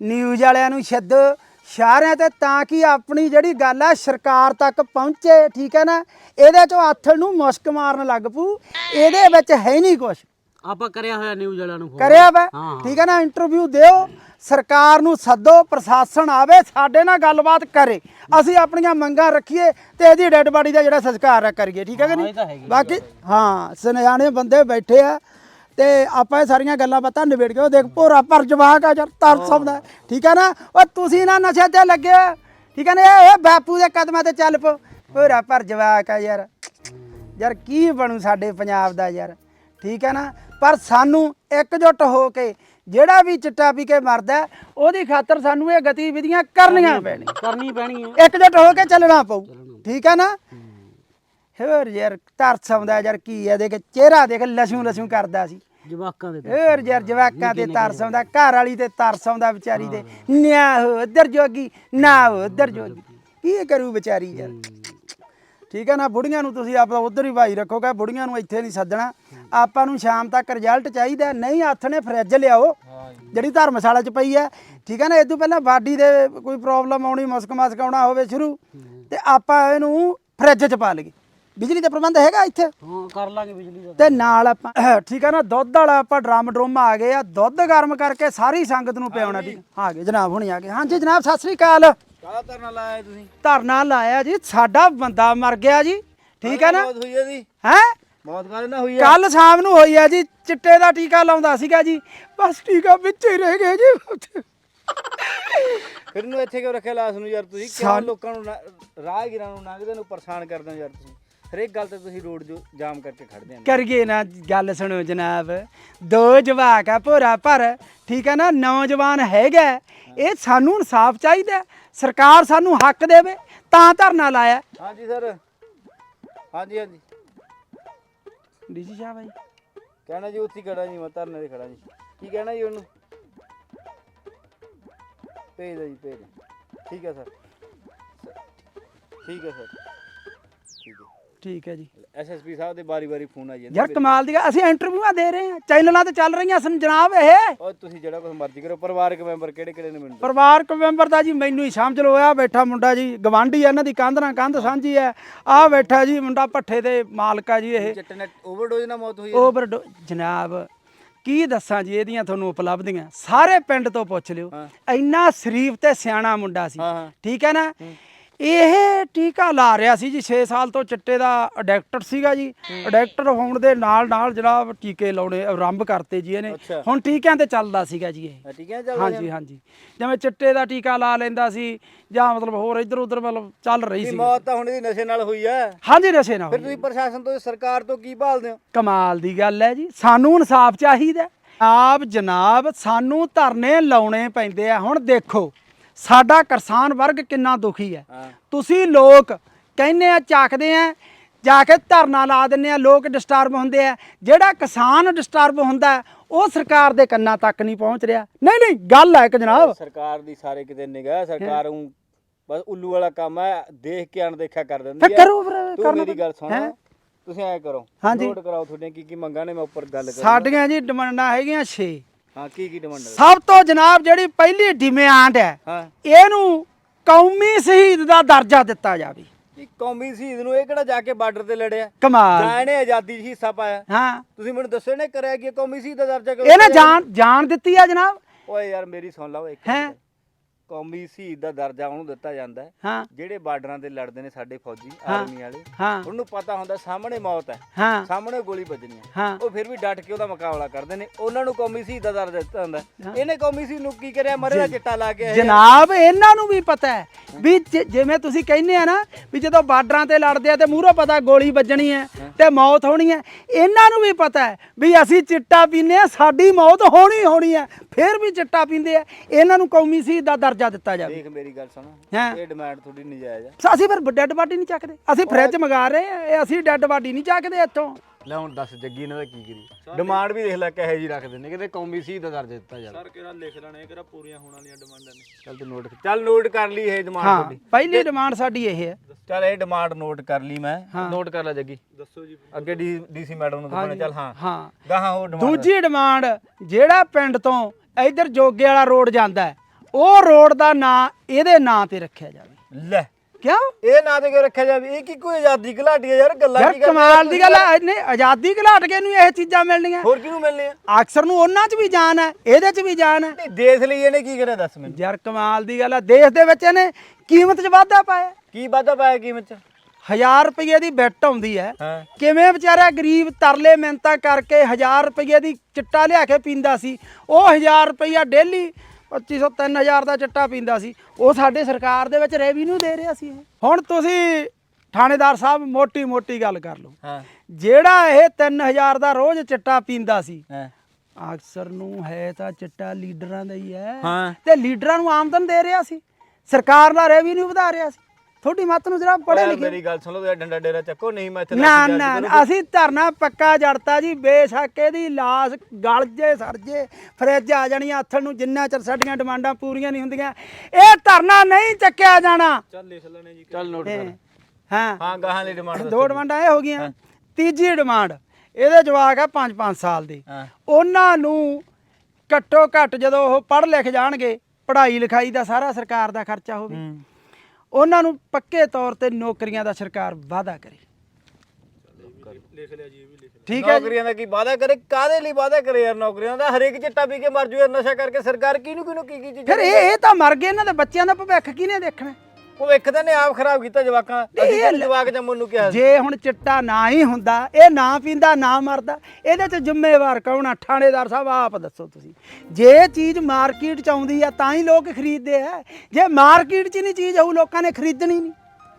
ਨਿਊਜ਼ ਵਾਲਿਆਂ ਨੂੰ ਛੱਡੋ ਸਾਰਿਆਂ ਤੇ ਤਾਂ ਕਿ ਆਪਣੀ ਜਿਹੜੀ ਗੱਲ ਆ ਸਰਕਾਰ ਤੱਕ ਪਹੁੰਚੇ ਠੀਕ ਹੈ ਨਾ? ਇਹਦੇ ਚੋਂ ਆਥਣ ਨੂੰ ਮੁਸ਼ਕ ਮਾਰਨ ਲੱਗ ਪੂ ਇਹਦੇ ਵਿੱਚ ਹੈ ਨਹੀਂ ਕੁਛ। ਆਪਾਂ ਕਰਿਆ ਹੋਇਆ ਨਿਊਜ਼ ਵਾਲਿਆਂ ਨੂੰ phone। ਕਰਿਆ ਵਾ। ਹਾਂ। ਠੀਕ ਹੈ ਨਾ ਇੰਟਰਵਿਊ ਦਿਓ ਸਰਕਾਰ ਨੂੰ ਸੱਦੋ ਪ੍ਰਸ਼ਾਸਨ ਆਵੇ ਸਾਡੇ ਨਾਲ ਗੱਲਬਾਤ ਕਰੇ। ਅਸੀਂ ਆਪਣੀਆਂ ਮੰਗਾਂ ਰੱਖੀਏ ਤੇ ਇਹਦੀ ਡੈੱਡ ਬਾਡੀ ਦਾ ਜਿਹੜਾ ਸੰਸਕਾਰ ਆ ਕਰੀਏ ਠੀਕ ਹੈ ਕਿ ਹਾਂ, ਇਹ ਤਾਂ ਨਹੀਂ ਬਾਕੀ ਹਾਂ ਸਿਆਣੇ ਬੰਦੇ ਬੈਠੇ ਆ। ਤੇ ਆਪਾਂ ਇਹ ਸਾਰੀਆਂ ਗੱਲਾਂ ਬਾਤਾਂ ਨਿਬੇੜ ਕੇ ਉਹ ਦੇਖ ਭੋਰਾ ਪਰ ਜਵਾਕ ਆ ਯਾਰ ਤਰਸ ਆਉਂਦਾ। ਠੀਕ ਹੈ ਨਾ? ਉਹ ਤੁਸੀਂ ਨਾ ਨਸ਼ੇ ਤੇ ਲੱਗੇ ਹੋ, ਠੀਕ ਹੈ ਨਾ? ਇਹ ਇਹ ਬਾਪੂ ਦੇ ਕਦਮਾਂ ਤੇ ਚੱਲ ਪੋ ਭੋਰਾ ਪਰ ਜਵਾਕ ਆ ਯਾਰ। ਯਾਰ ਕੀ ਬਣੂ ਸਾਡੇ ਪੰਜਾਬ ਦਾ ਯਾਰ? ਠੀਕ ਹੈ ਨਾ? ਪਰ ਸਾਨੂੰ ਇਕਜੁੱਟ ਹੋ ਕੇ ਜਿਹੜਾ ਵੀ ਚਿੱਟਾ ਪੀ ਕੇ ਮਰਦਾ ਉਹਦੀ ਖਾਤਰ ਸਾਨੂੰ ਇਹ ਗਤੀਵਿਧੀਆਂ ਕਰਨੀਆਂ ਪੈਣੀਆਂ। ਕਰਨੀ ਪੈਣੀ ਹੈ ਇਕਜੁੱਟ ਹੋ ਕੇ ਚੱਲਣਾ ਪਊ। ਠੀਕ ਹੈ ਨਾ? ਹੋਰ ਯਾਰ ਤਰਸ ਆਉਂਦਾ ਯਾਰ ਕੀ ਹੈ ਦੇਖ ਚਿਹਰਾ ਦੇਖ ਲਸੂ ਲਸੂ ਕਰਦਾ ਸੀ। ਜਵਾਕਾਂ ਦੇ ਤੇ। ਹੋਰ ਯਾਰ ਜਵਾਕਾਂ ਤੇ ਤਰਸ ਆਉਂਦਾ ਘਰ ਵਾਲੀ ਤੇ ਤਰਸ ਆਉਂਦਾ ਵਿਚਾਰੀ ਤੇ ਨਿਆ ਹੋ ਉਧਰ ਜੋਗੀ ਨਾ ਹੋ ਉਧਰ ਜੋਗੀ। ਕੀ ਕਰੂ ਵਿਚਾਰੀ ਯਾਰ? ਠੀਕ ਹੈ ਨਾ ਬੁੜੀਆਂ ਨੂੰ ਤੁਸੀਂ ਆਪਦਾ ਉਧਰ ਹੀ ਭਾਈ ਰੱਖੋਗੇ ਬੁੜੀਆਂ ਨੂੰ ਇੱਥੇ ਨਹੀਂ ਸੱਦਣਾ। ਆਪਾਂ ਨੂੰ ਸ਼ਾਮ ਤੱਕ ਰਿਜ਼ਲਟ ਚਾਹੀਦਾ ਨਹੀਂ ਹੱਥ ਨੇ ਫਰਿੱਜ ਲਿਆਓ ਜਿਹੜੀ ਧਰਮਸ਼ਾਲਾ ਚ ਪਈ ਹੈ ਠੀਕ ਹੈ ਨਾ ਇਹ ਤੋਂ ਪਹਿਲਾਂ ਬਾਡੀ ਦੇ ਕੋਈ ਪ੍ਰੋਬਲਮ ਆਉਣੀ ਮੁਸਕ ਮਸਕ ਆਉਣਾ ਹੋਵੇ ਸ਼ੁਰੂ ਤੇ ਆਪਾਂ ਇਹਨੂੰ ਫਰਿੱਜ ਚ ਪਾ ਲਈਏ। ਬਿਜਲੀ ਦਾ ਪ੍ਰਬੰਧ ਹੈਗਾ ਇੱਥੇ? ਹਾਂ ਕਰ ਲਾਂਗੇ ਬਿਜਲੀ ਦਾ। ਤੇ ਨਾਲ ਆਪਾਂ ਠੀਕ ਹੈ ਨਾ ਦੁੱਧ ਵਾਲਾ ਆਪਾਂ ਡਰਮ ਡਰਮ ਆ ਗਏ ਆ। ਦੁੱਧ ਗਰਮ ਕਰਕੇ ਸਾਰੀ ਸੰਗਤ ਨੂੰ ਪਿਆਉਣਾ ਠੀਕ ਆ। ਗਏ ਜਨਾਬ ਹੁਣੀ ਆ ਗਏ। ਹਾਂਜੀ ਜਨਾਬ ਸਤਿ ਸ੍ਰੀ ਅਕਾਲ। ਕਾਹਦਾ ਧਰਨਾ ਲਾਇਆ ਤੁਸੀਂ? ਧਰਨਾ ਲਾਇਆ ਜੀ ਸਾਡਾ ਬੰਦਾ ਮਰ ਗਿਆ ਜੀ ਠੀਕ ਹੈ ਨਾ? ਮੌਤ ਹੋਈ ਹੈ ਹੈ? ਮੌਤ ਕਾਹਦੇ ਨਾਲ ਹੋਈ ਹੈ ਕੱਲ ਸ਼ਾਮ ਨੂੰ ਹੋਈ ਆ ਜੀ ਚਿੱਟੇ ਦਾ ਟੀਕਾ ਲਾਉਂਦਾ ਸੀਗਾ ਜੀ। ਬਸ ਟੀਕਾ ਵਿੱਚ ਹੀ ਰਹਿ ਗਿਆ ਜੀ। ਫਿਰ ਨੂੰ ਇੱਥੇ ਕਿਉਂ ਰੱਖਿਆ ਲਾਸ ਨੂੰ ਯਾਰ ਤੁਸੀਂ? ਕਿਉਂ ਲੋਕਾਂ ਨੂੰ ਰਾਹਗੀਰਾਂ ਨੂੰ ਲੰਘਦੇ ਨੂੰ ਪਰੇਸ਼ਾਨ ਕਰਦੇ ਹੋ ਯਾਰ ਤੁਸੀਂ? ਹਰੇਕ ਗੱਲ ਤੇ ਤੁਸੀਂ ਰੋਡ ਜੋ ਜਾਮ ਕਰਕੇ ਖੜਦੇ ਆ ਕਰੀਏ ਨਾ ਗੱਲ ਸੁਣੋ ਜਨਾਬ। ਦੋ ਜਵਾਕ ਆ ਭੋਰਾ ਪਰ ਠੀਕ ਹੈ ਨਾ? ਨੌਜਵਾਨ ਹੈਗਾ। ਇਹ ਸਾਨੂੰ ਇਨਸਾਫ ਚਾਹੀਦਾ। ਸਰਕਾਰ ਸਾਨੂੰ ਹੱਕ ਦੇਵੇ ਤਾਂ ਧਰਨਾ ਲਾਇਆ। ਹਾਂਜੀ ਸਰ। ਹਾਂਜੀ ਹਾਂਜੀ। ਡੀਜੀ ਸ਼ਾਹ ਭਾਈ ਕਹਿਣਾ ਜੀ ਉੱਥੇ ਹੀ ਖੜਾ ਜੀ ਮੈਂ ਧਰਨੇ ਤੇ ਖੜਾ ਜੀ। ਕੀ ਕਹਿਣਾ ਜੀ ਉਹਨੂੰ? ਭੇਜ ਦਿਓ ਜੀ ਭੇਜ ਦਿਓ। ਠੀਕ ਹੈ ਸਰ। ਠੀਕ ਹੈ ਸਰ। ਠੀਕ ਹੈ ਠੀਕ ਹੈ ਜੀ। ਐਸਐਸਪੀ ਸਾਹਿਬ ਦੇ ਬਾਰੀ-ਬਾਰੀ ਫੋਨ ਆ ਜਾਂਦੇ ਯਾਰ ਕਮਾਲ ਦੀ ਗੱਲ ਅਸੀਂ ਇੰਟਰਵਿਊਆਂ ਦੇ ਰਹੇ ਹਾਂ ਚੈਨਲਾਂ ਤੇ ਚੱਲ ਰਹੀਆਂ ਸਨ ਜਨਾਬ ਇਹ। ਉਹ ਤੁਸੀਂ ਜਿਹੜਾ ਕੁਝ ਮਰਜ਼ੀ ਕਰੋ ਪਰਿਵਾਰਕ ਮੈਂਬਰ ਕਿਹੜੇ-ਕਿਹੜੇ ਨੇ ਮੈਨੂੰ। ਪਰਿਵਾਰਕ ਮੈਂਬਰ ਦਾ ਜੀ ਮੈਨੂੰ ਹੀ ਸਮਝ ਲੋ ਆ ਬੈਠਾ ਮੁੰਡਾ ਜੀ ਗਵਾਂਢੀ ਆ ਇਹਨਾਂ ਦੀ ਕੰਧ ਨਾਲ ਕੰਧ ਸਾਂਝੀ ਹੈ। ਆ ਬੈਠਾ ਜੀ ਮੁੰਡਾ ਭੱਠੇ ਦੇ ਮਾਲਕ ਆ ਜੀ ਇਹ। ਚਿੱਟੇ ਓਵਰਡੋਜ਼ ਨਾਲ ਮੌਤ ਹੋਈ ਹੈ ਓਵਰ ਜਨਾਬ ਕੀ ਦੱਸਾਂ ਜੀ ਇਹਦੀਆਂ ਤੁਹਾਨੂੰ ਉਪਲਬਧੀਆਂ ਸਾਰੇ ਪਿੰਡ ਤੋਂ ਪੁੱਛ ਲਿਓ। ਇੰਨਾ ਸ਼ਰੀਫ ਤੇ ਸਿਆਣਾ ਮੁੰਡਾ ਸੀ। ਠੀਕ ਹੈ ਨਾ? ਇਹ ਟੀਕਾ ਲਾ ਰਿਹਾ ਸੀ ਜੀ 6 ਸਾਲ ਤੋਂ ਚਿੱਟੇ ਦਾ ਅਡੈਕਟਰ ਸੀਗਾ ਜੀ। ਅਡੈਕਟਰ ਹੋਣ ਦੇ ਨਾਲ ਨਾਲ ਜਨਾਬ ਟੀਕੇ ਲਾਉਣੇ ਆਰੰਭ ਕਰਤੇ ਜੀ ਇਹਨੇ। ਹੁਣ ਟੀਕਿਆਂ ਤੇ ਚੱਲਦਾ ਸੀਗਾ ਜੀ ਇਹ। ਹਾਂਜੀ ਹਾਂਜੀ। ਜਿਵੇਂ ਚਿੱਟੇ ਦਾ ਟੀਕਾ ਲਾ ਲੈਂਦਾ ਸੀ ਜਾਂ ਮਤਲਬ ਹੋਰ ਇੱਧਰ ਉੱਧਰ ਮਤਲਬ ਚੱਲ ਰਹੀ ਸੀ। ਮੌਤ ਤਾਂ ਹੁਣ ਇਹਦੀ ਨਸ਼ੇ ਨਾਲ ਹੋਈ ਹੈ ਹਾਂਜੀ ਨਸ਼ੇ ਨਾਲ ਫਿਰ। ਤੁਸੀਂ ਪ੍ਰਸ਼ਾਸਨ ਤੋਂ ਸਰਕਾਰ ਤੋਂ ਕੀ ਭਾਲਦੇ ਹੋ? ਕਮਾਲ ਦੀ ਗੱਲ ਹੈ ਜੀ। ਸਾਨੂੰ ਇਨਸਾਫ ਚਾਹੀਦਾ ਆਪ ਜਨਾਬ ਸਾਨੂੰ ਧਰਨੇ ਲਾਉਣੇ ਪੈਂਦੇ ਆ। ਹੁਣ ਦੇਖੋ। ਸਾਡਾ ਕਿਸਾਨ ਵਰਗ ਕਿੰਨਾ ਦੁਖੀ ਹੈ। ਤੁਸੀਂ ਲੋਕ ਕਹਿੰਦੇ ਆ ਚੱਕਦੇ ਆ ਜਾ ਕੇ ਧਰਨਾ ਲਾ ਦਿੰਦੇ ਆ ਲੋਕ ਡਿਸਟਰਬ ਹੁੰਦੇ ਆ। ਜਿਹੜਾ ਕਿਸਾਨ ਡਿਸਟਰਬ ਹੁੰਦਾ ਉਹ ਸਰਕਾਰ ਦੇ ਕੰਨਾਂ ਤੱਕ ਨਹੀਂ ਪਹੁੰਚ ਰਿਹਾ। ਨਹੀਂ ਨਹੀਂ ਗੱਲ ਹੈ ਇੱਕ ਜਨਾਬ। ਸਰਕਾਰ ਦੀ ਸਾਰੇ ਕਿਤੇ ਨਿਗਾਹ ਸਰਕਾਰ ਊਂ ਬਸ ਉੱਲੂ ਵਾਲਾ ਕੰਮ ਹੈ ਦੇਖ ਕੇ ਅਣਦੇਖਾ ਕਰ ਦਿੰਦੀ ਹੈ। ਕਰੋ ਕਰਨਾ ਮੇਰੀ ਗੱਲ ਸੁਣ? ਤੁਸੀਂ ਐ ਕਰੋ। ਨੋਟ ਕਰਾਓ ਤੁਹਾਡੀਆਂ ਕੀ ਕੀ ਮੰਗਾਂ ਨੇ ਮੈਂ ਉੱਪਰ ਗੱਲ ਕਰਾਂ ਸਾਡੀਆਂ ਜੀ ਡਿਮਾਂਡਾਂ ਹੈਗੀਆਂ 6 ਹਾਂ ਕੀ ਕੀ ਡਿਮਾਂਡ ਹੈ? ਸਭ ਤੋਂ ਜਨਾਬ ਜਿਹੜੀ ਪਹਿਲੀ ਡਿਮਾਂਡ ਹੈ ਹਾਂ। ਇਹਨੂੰ ਕੌਮੀ ਸ਼ਹੀਦ ਦਾ ਦਰਜਾ ਦਿੱਤਾ ਜਾਵੇ। ਇਹ ਕੌਮੀ ਸ਼ਹੀਦ ਨੂੰ ਇਹ ਕਿਹੜਾ ਜਾ ਕੇ ਬਾਰਡਰ ਤੇ ਲੜਿਆ? ਕਮਾਲ। ਜਾਂ ਇਹਨੇ ਆਜ਼ਾਦੀ 'ਚ ਹਿੱਸਾ ਪਾਇਆ? ਹਾਂ। ਤੁਸੀਂ ਮੈਨੂੰ ਦੱਸੋ ਇਹਨੇ ਕਰਿਆ ਕੀ ਕੌਮੀ ਸ਼ਹੀਦ ਦਾ ਦਰਜਾ ਕਿਉਂ ਇਹਨੇ ਦਿੱਤਾ ਜਾਨ ਜਾਨ ਦਿੱਤੀ ਆ ਜਨਾਬ। ਓਏ ਯਾਰ ਮੇਰੀ ਸੁਣ ਲਓ ਇੱਕ ਹੈਂ? ਮਿੰਟ। ਕੌਮੀ ਸ਼ਹੀਦ ਦਾ ਦਰਜਾ ਉਹਨੂੰ ਦਿੱਤਾ ਜਾਂਦਾ ਹੈ ਹਾਂ। ਜਿਹੜੇ ਬਾਰਡਰਾਂ ਤੇ ਲੜਦੇ ਨੇ ਸਾਡੇ ਫੌਜੀ। ਆਰਮੀ ਵਾਲੇ ਹਾਂ। ਉਹਨੂੰ ਪਤਾ ਹੁੰਦਾ ਸਾਹਮਣੇ ਮੌਤ ਹੈ ਹਾਂ। ਸਾਹਮਣੇ ਗੋਲੀ ਵੱਜਣੀ ਹੈ। ਉਹ ਫਿਰ ਵੀ ਡਟ ਕੇ ਉਹਦਾ ਮੁਕਾਬਲਾ ਕਰਦੇ ਨੇ ਉਹਨਾਂ ਨੂੰ ਕੌਮੀ ਸ਼ਹੀਦ ਦਾ ਦਰਜਾ ਦਿੱਤਾ ਹੁੰਦਾ ਹੈ। ਇਹਨੇ ਕੌਮੀ ਸ਼ਹੀਦ ਨੂੰ ਕੀ ਕਰਿਆ? ਮਰੇ ਦਾ ਚਿੱਟਾ ਲਾ ਕੇ ਜਨਾਬ ਇਹਨਾਂ ਨੂੰ ਵੀ ਪਤਾ ਹੈ ਵੀ ਜ- ਜਿਵੇਂ ਤੁਸੀਂ ਕਹਿੰਦੇ ਆ ਨਾ ਵੀ ਜਦੋਂ ਬਾਰਡਰਾਂ ਤੇ ਲੜਦੇ ਆ ਤੇ ਮੂਹਰੋਂ ਪਤਾ ਗੋਲੀ ਵੱਜਣੀ ਹੈ ਤੇ ਮੌਤ ਹੋਣੀ ਹੈ ਇਹਨਾਂ ਨੂੰ ਵੀ ਪਤਾ ਹੈ ਵੀ ਅਸੀਂ ਚਿੱਟਾ ਪੀਂਦੇ ਆ ਸਾਡੀ ਮੌਤ ਹੋਣੀ ਹੋਣੀ ਹੈ ਫਿਰ ਵੀ ਚਿੱਟਾ ਪੀਂਦੇ ਆ। ਇਹਨਾਂ ਨੂੰ ਕੌਮੀ ਸ਼ਹੀਦ ਦਾ ਦਰਜਾ ਦਿੱਤਾ ਜਾਵੇ। ਦੇਖ ਮੇਰੀ ਗੱਲ ਸੁਣ ਹਾਂ। ਇਹ ਡਿਮਾਂਡ ਤੁਹਾਡੀ ਨਜਾਇਜ਼ ਹੈ। ਅਸੀਂ ਫਿਰ ਡੈੱਡ ਬਾਡੀ ਨਹੀਂ ਚੱਕਦੇ ਅਸੀਂ ਫ੍ਰਿਜ ਮੰਗਾ ਰਹੇ ਆ ਇਹ ਅਸੀਂ ਡੈੱਡ ਬਾਡੀ ਨਹੀਂ ਚੱਕਦੇ ਇੱਥੋਂ। ਲੈ ਹੁਣ ਦੱਸ ਜੱਗੀ ਇਹਨਾਂ ਦਾ ਕੀ ਕਰੀ ਡਿਮਾਂਡ ਵੀ ਦੇਖ ਲੈ ਕਿਹੋ ਜੀ ਰੱਖਦੇ ਨੇ ਕਿਤੇ ਕੌਮੀ ਸੀ ਦਾ ਦਰਜਾ ਦਿੱਤਾ ਜਾਵੇ। ਸਰ ਕਿਹੜਾ ਲਿਖ ਲੈਣੇ ਕਿਹੜਾ ਪੂਰੀਆਂ ਹੋਣ ਵਾਲੀਆਂ ਡਿਮਾਂਡਾਂ ਨੇ? ਚੱਲ ਤੂੰ ਨੋਟ ਚੱਲ ਨੋਟ ਕਰ ਲਈ ਇਹ ਡਿਮਾਂਡ ਹਾਂ ਤੁਹਾਡੀ। ਪਹਿਲੀ ਡਿਮਾਂਡ ਸਾਡੀ ਇਹ ਹੈ। ਚੱਲ ਇਹ ਡਿਮਾਂਡ ਨੋਟ ਕਰ ਲਈ ਮੈਂ। ਨੋਟ ਕਰ ਲੈ ਜੱਗੀ। ਦੱਸੋ ਜੀ ਅੱਗੇ ਡੀਸੀ ਮੈਡਮ ਨੂੰ ਦੱਸਣਾ ਚੱਲ ਹਾਂ। ਹਾਂ। ਗਾਹਾਂ ਉਹ ਡਿਮਾਂਡ। ਦੂਜੀ ਡਿਮਾਂਡ ਜਿਹੜਾ ਪਿੰਡ ਤੋਂ ਇਧਰ ਜੋਗੇ ਵਾਲਾ ਰੋਡ ਜਾਂਦਾ ਉਹ ਰੋਡ ਦਾ ਨਾਂ ਇਹਦੇ ਨਾਂ ਤੇ ਰੱਖਿਆ ਜਾਵੇ। ਲੈ ਕਿਉਂ? ਇਹ ਨਾਂ ਤੇ ਕਿਉਂ ਰੱਖਿਆ ਜਾਵੇ? ਇਹ ਕੀ ਕੋਈ ਆਜ਼ਾਦੀ ਘਲਾਟੀ ਹੈ ਯਾਰ? ਗੱਲਾਂ ਯਾਰ ਕੀ ਕਮਾਲ ਦੀ ਗੱਲ ਹੈ ਇਹਨੇ ਆਜ਼ਾਦੀ ਘਲਾਟ ਕੇ ਨੂੰ ਇਹ ਚੀਜ਼ਾਂ ਮਿਲਣੀਆਂ। ਹੋਰ ਕਿਹਨੂੰ ਮਿਲਨੇ ਆ ਅਕਸਰ ਨੂੰ ਉਹਨਾਂ 'ਚ ਵੀ ਜਾਨ ਹੈ ਇਹਦੇ 'ਚ ਵੀ ਜਾਨ ਹੈ ਨਹੀਂ ਦੇਸ਼ ਲਈ ਇਹਨੇ ਕੀ ਕਰਿਆ ਦੱਸ ਮੈਨੂੰ? ਯਾਰ ਕਮਾਲ ਦੀ ਗੱਲ ਹੈ ਦੇਸ਼ ਦੇ ਵਿੱਚ ਇਹਨੇ ਕੀਮਤ 'ਚ ਵਾਧਾ ਪਾਇਆ। ਕੀ ਵਾਧਾ ਪਾਇਆ ਕੀਮਤ ਚ? 1000 ਰੁਪਏ ਦੀ ਬਿੱਟ ਆਉਂਦੀ ਹੈ। ਹਾਂ। ਕਿਵੇਂ ਵਿਚਾਰਾ ਗਰੀਬ ਤਰਲੇ ਮਿਹਨਤਾਂ ਕਰਕੇ 1000 ਰੁਪਏ ਦੀ ਚਿੱਟਾ ਲਿਆ ਕੇ ਪੀਂਦਾ ਸੀ। ਉਹ 1000 ਰੁਪਇਆ ਡੇਲੀ 2500 3000 ਦਾ ਚਿੱਟਾ ਪੀਂਦਾ ਸੀ। ਉਹ ਸਾਡੇ ਸਰਕਾਰ ਦੇ ਵਿੱਚ ਰੈਵਨਿਊ ਦੇ ਰਿਹਾ ਸੀ ਇਹ। ਹੁਣ ਤੁਸੀਂ ਥਾਣੇਦਾਰ ਸਾਹਿਬ ਮੋਟੀ ਮੋਟੀ ਗੱਲ ਕਰ ਲਓ। ਹਾਂ। ਜਿਹੜਾ ਇਹ 3000 ਦਾ ਰੋਜ਼ ਚਿੱਟਾ ਪੀਂਦਾ ਸੀ ਹਾਂ। ਅਕਸਰ ਨੂੰ ਹੈ ਤਾਂ ਚਿੱਟਾ ਲੀਡਰਾਂ ਦਾ ਹੀ ਹੈ। ਹਾਂ। ਤੇ ਲੀਡਰਾਂ ਨੂੰ ਆਮਦਨ ਦੇ ਰਿਹਾ ਸੀ। ਸਰਕਾਰ ਦਾ ਰੈਵਨਿਊ ਵਧਾ ਰਿਹਾ ਸੀ। ਤੁਹਾਡੀ ਮੱਤ ਨੂੰ ਜਰਾ ਪੜ੍ਹੇ ਯਾਰ ਲਿਖੇ। ਮੇਰੀ ਗੱਲ ਸੁਣ ਲਓ ਯਾਰ ਡੰਡਾ ਡੇਰਾ ਚੱਕੋ ਨਹੀਂ ਮੈਂ ਇੱਥੇ ਨਾ ਨਾ ਅਸੀਂ ਧਰਨਾ ਪੱਕਾ ਜੜਤਾ ਜੀ ਬੇਸ਼ੱਕ ਇਹਦੀ ਲਾਸ਼ ਗਲ ਜੇ ਸੜ ਜੇ ਫਰਿੱਜ ਆ ਜਾਣੀ ਆਥਣ ਨੂੰ ਜਿੰਨਾ ਚਿਰ ਸਾਡੀਆਂ ਡਿਮਾਂਡਾਂ ਪੂਰੀਆਂ ਨਹੀਂ ਹੁੰਦੀਆਂ ਇਹ ਧਰਨਾ ਨਹੀਂ ਚੱਕਿਆ ਜਾਣਾ। ਚੱਲ ਨੋਟ ਕਰ। ਹਾਂ। ਹਾਂ ਗਾਹਾਂ ਲਈ ਡਿਮਾਂਡ ਦੋ ਡਿਮਾਂਡਾਂ ਇਹ ਹੋ ਗਈਆਂ। ਤੀਜੀ ਡਿਮਾਂਡ ਇਹਦੇ ਜਵਾਕ ਆ 5-5 ਸਾਲ ਦੇ। ਉਹਨਾਂ ਨੂੰ ਘੱਟੋ ਘੱਟ ਜਦੋਂ ਉਹ ਪੜ੍ਹ ਲਿਖ ਜਾਣਗੇ ਪੜ੍ਹਾਈ ਲਿਖਾਈ ਦਾ ਸਾਰਾ ਸਰਕਾਰ ਦਾ ਖਰਚਾ ਹੋਵੇ। ਉਹਨਾਂ ਨੂੰ ਪੱਕੇ ਤੌਰ ਤੇ ਨੌਕਰੀਆਂ ਦਾ ਸਰਕਾਰ ਵਾਅਦਾ ਕਰੇ। ਠੀਕ ਹੈ ਜੀ? ਨੌਕਰੀਆਂ ਦਾ ਕੀ ਵਾਅਦਾ ਕਰੇ? ਕਾਦੇ ਲਈ ਵਾਅਦਾ ਕਰੇ ਯਾਰ ਨੌਕਰੀਆਂ ਦਾ? ਹਰੇਕ ਚਿੱਟਾ ਪੀ ਕੇ ਮਰ ਜੂ ਯਾਰ ਨਸ਼ਾ ਕਰਕੇ ਸਰਕਾਰ ਕਿਹਨੂੰ ਕਿਹਨੂੰ ਕੀ ਕੀ ਚੀਜ਼ਾਂ ਫਿਰ ਇਹ ਇਹ ਤਾਂ ਮਰ ਗਏ ਇਹਨਾਂ ਦੇ ਬੱਚਿਆਂ ਦਾ ਭਵਿੱਖ ਕਿਹਨੇ ਦੇਖਣਾ? ਉਹ ਵੇਖ ਤਾਂ ਨੇ ਆਪ ਖਰਾਬ ਕੀਤਾ ਜਵਾਕਾਂ ਅਸੀਂ ਕਿਹਨੂੰ ਜਵਾਕ ਜੰਮਣ ਨੂੰ ਕਿਹਾ ਸੀ? ਜੇ ਹੁਣ ਚਿੱਟਾ ਨਾ ਹੀ ਹੁੰਦਾ ਇਹ ਨਾ ਪੀਂਦਾ ਨਾ ਮਰਦਾ ਇਹਦੇ ਚ ਜ਼ਿੰਮੇਵਾਰ ਕੌਣ ਆ? ਥਾਣੇਦਾਰ ਸਾਹਿਬ ਆਪ ਦੱਸੋ ਤੁਸੀਂ। ਜੇ ਇਹ ਚੀਜ਼ ਮਾਰਕੀਟ ਚ ਆਉਂਦੀ ਆ ਤਾਂ ਹੀ ਲੋਕ ਖਰੀਦਦੇ ਆ। ਜੇ ਮਾਰਕੀਟ ਚ ਨਹੀਂ ਚੀਜ਼ ਆਊ ਲੋਕਾਂ ਨੇ ਖਰੀਦਣੀ ਨਹੀਂ।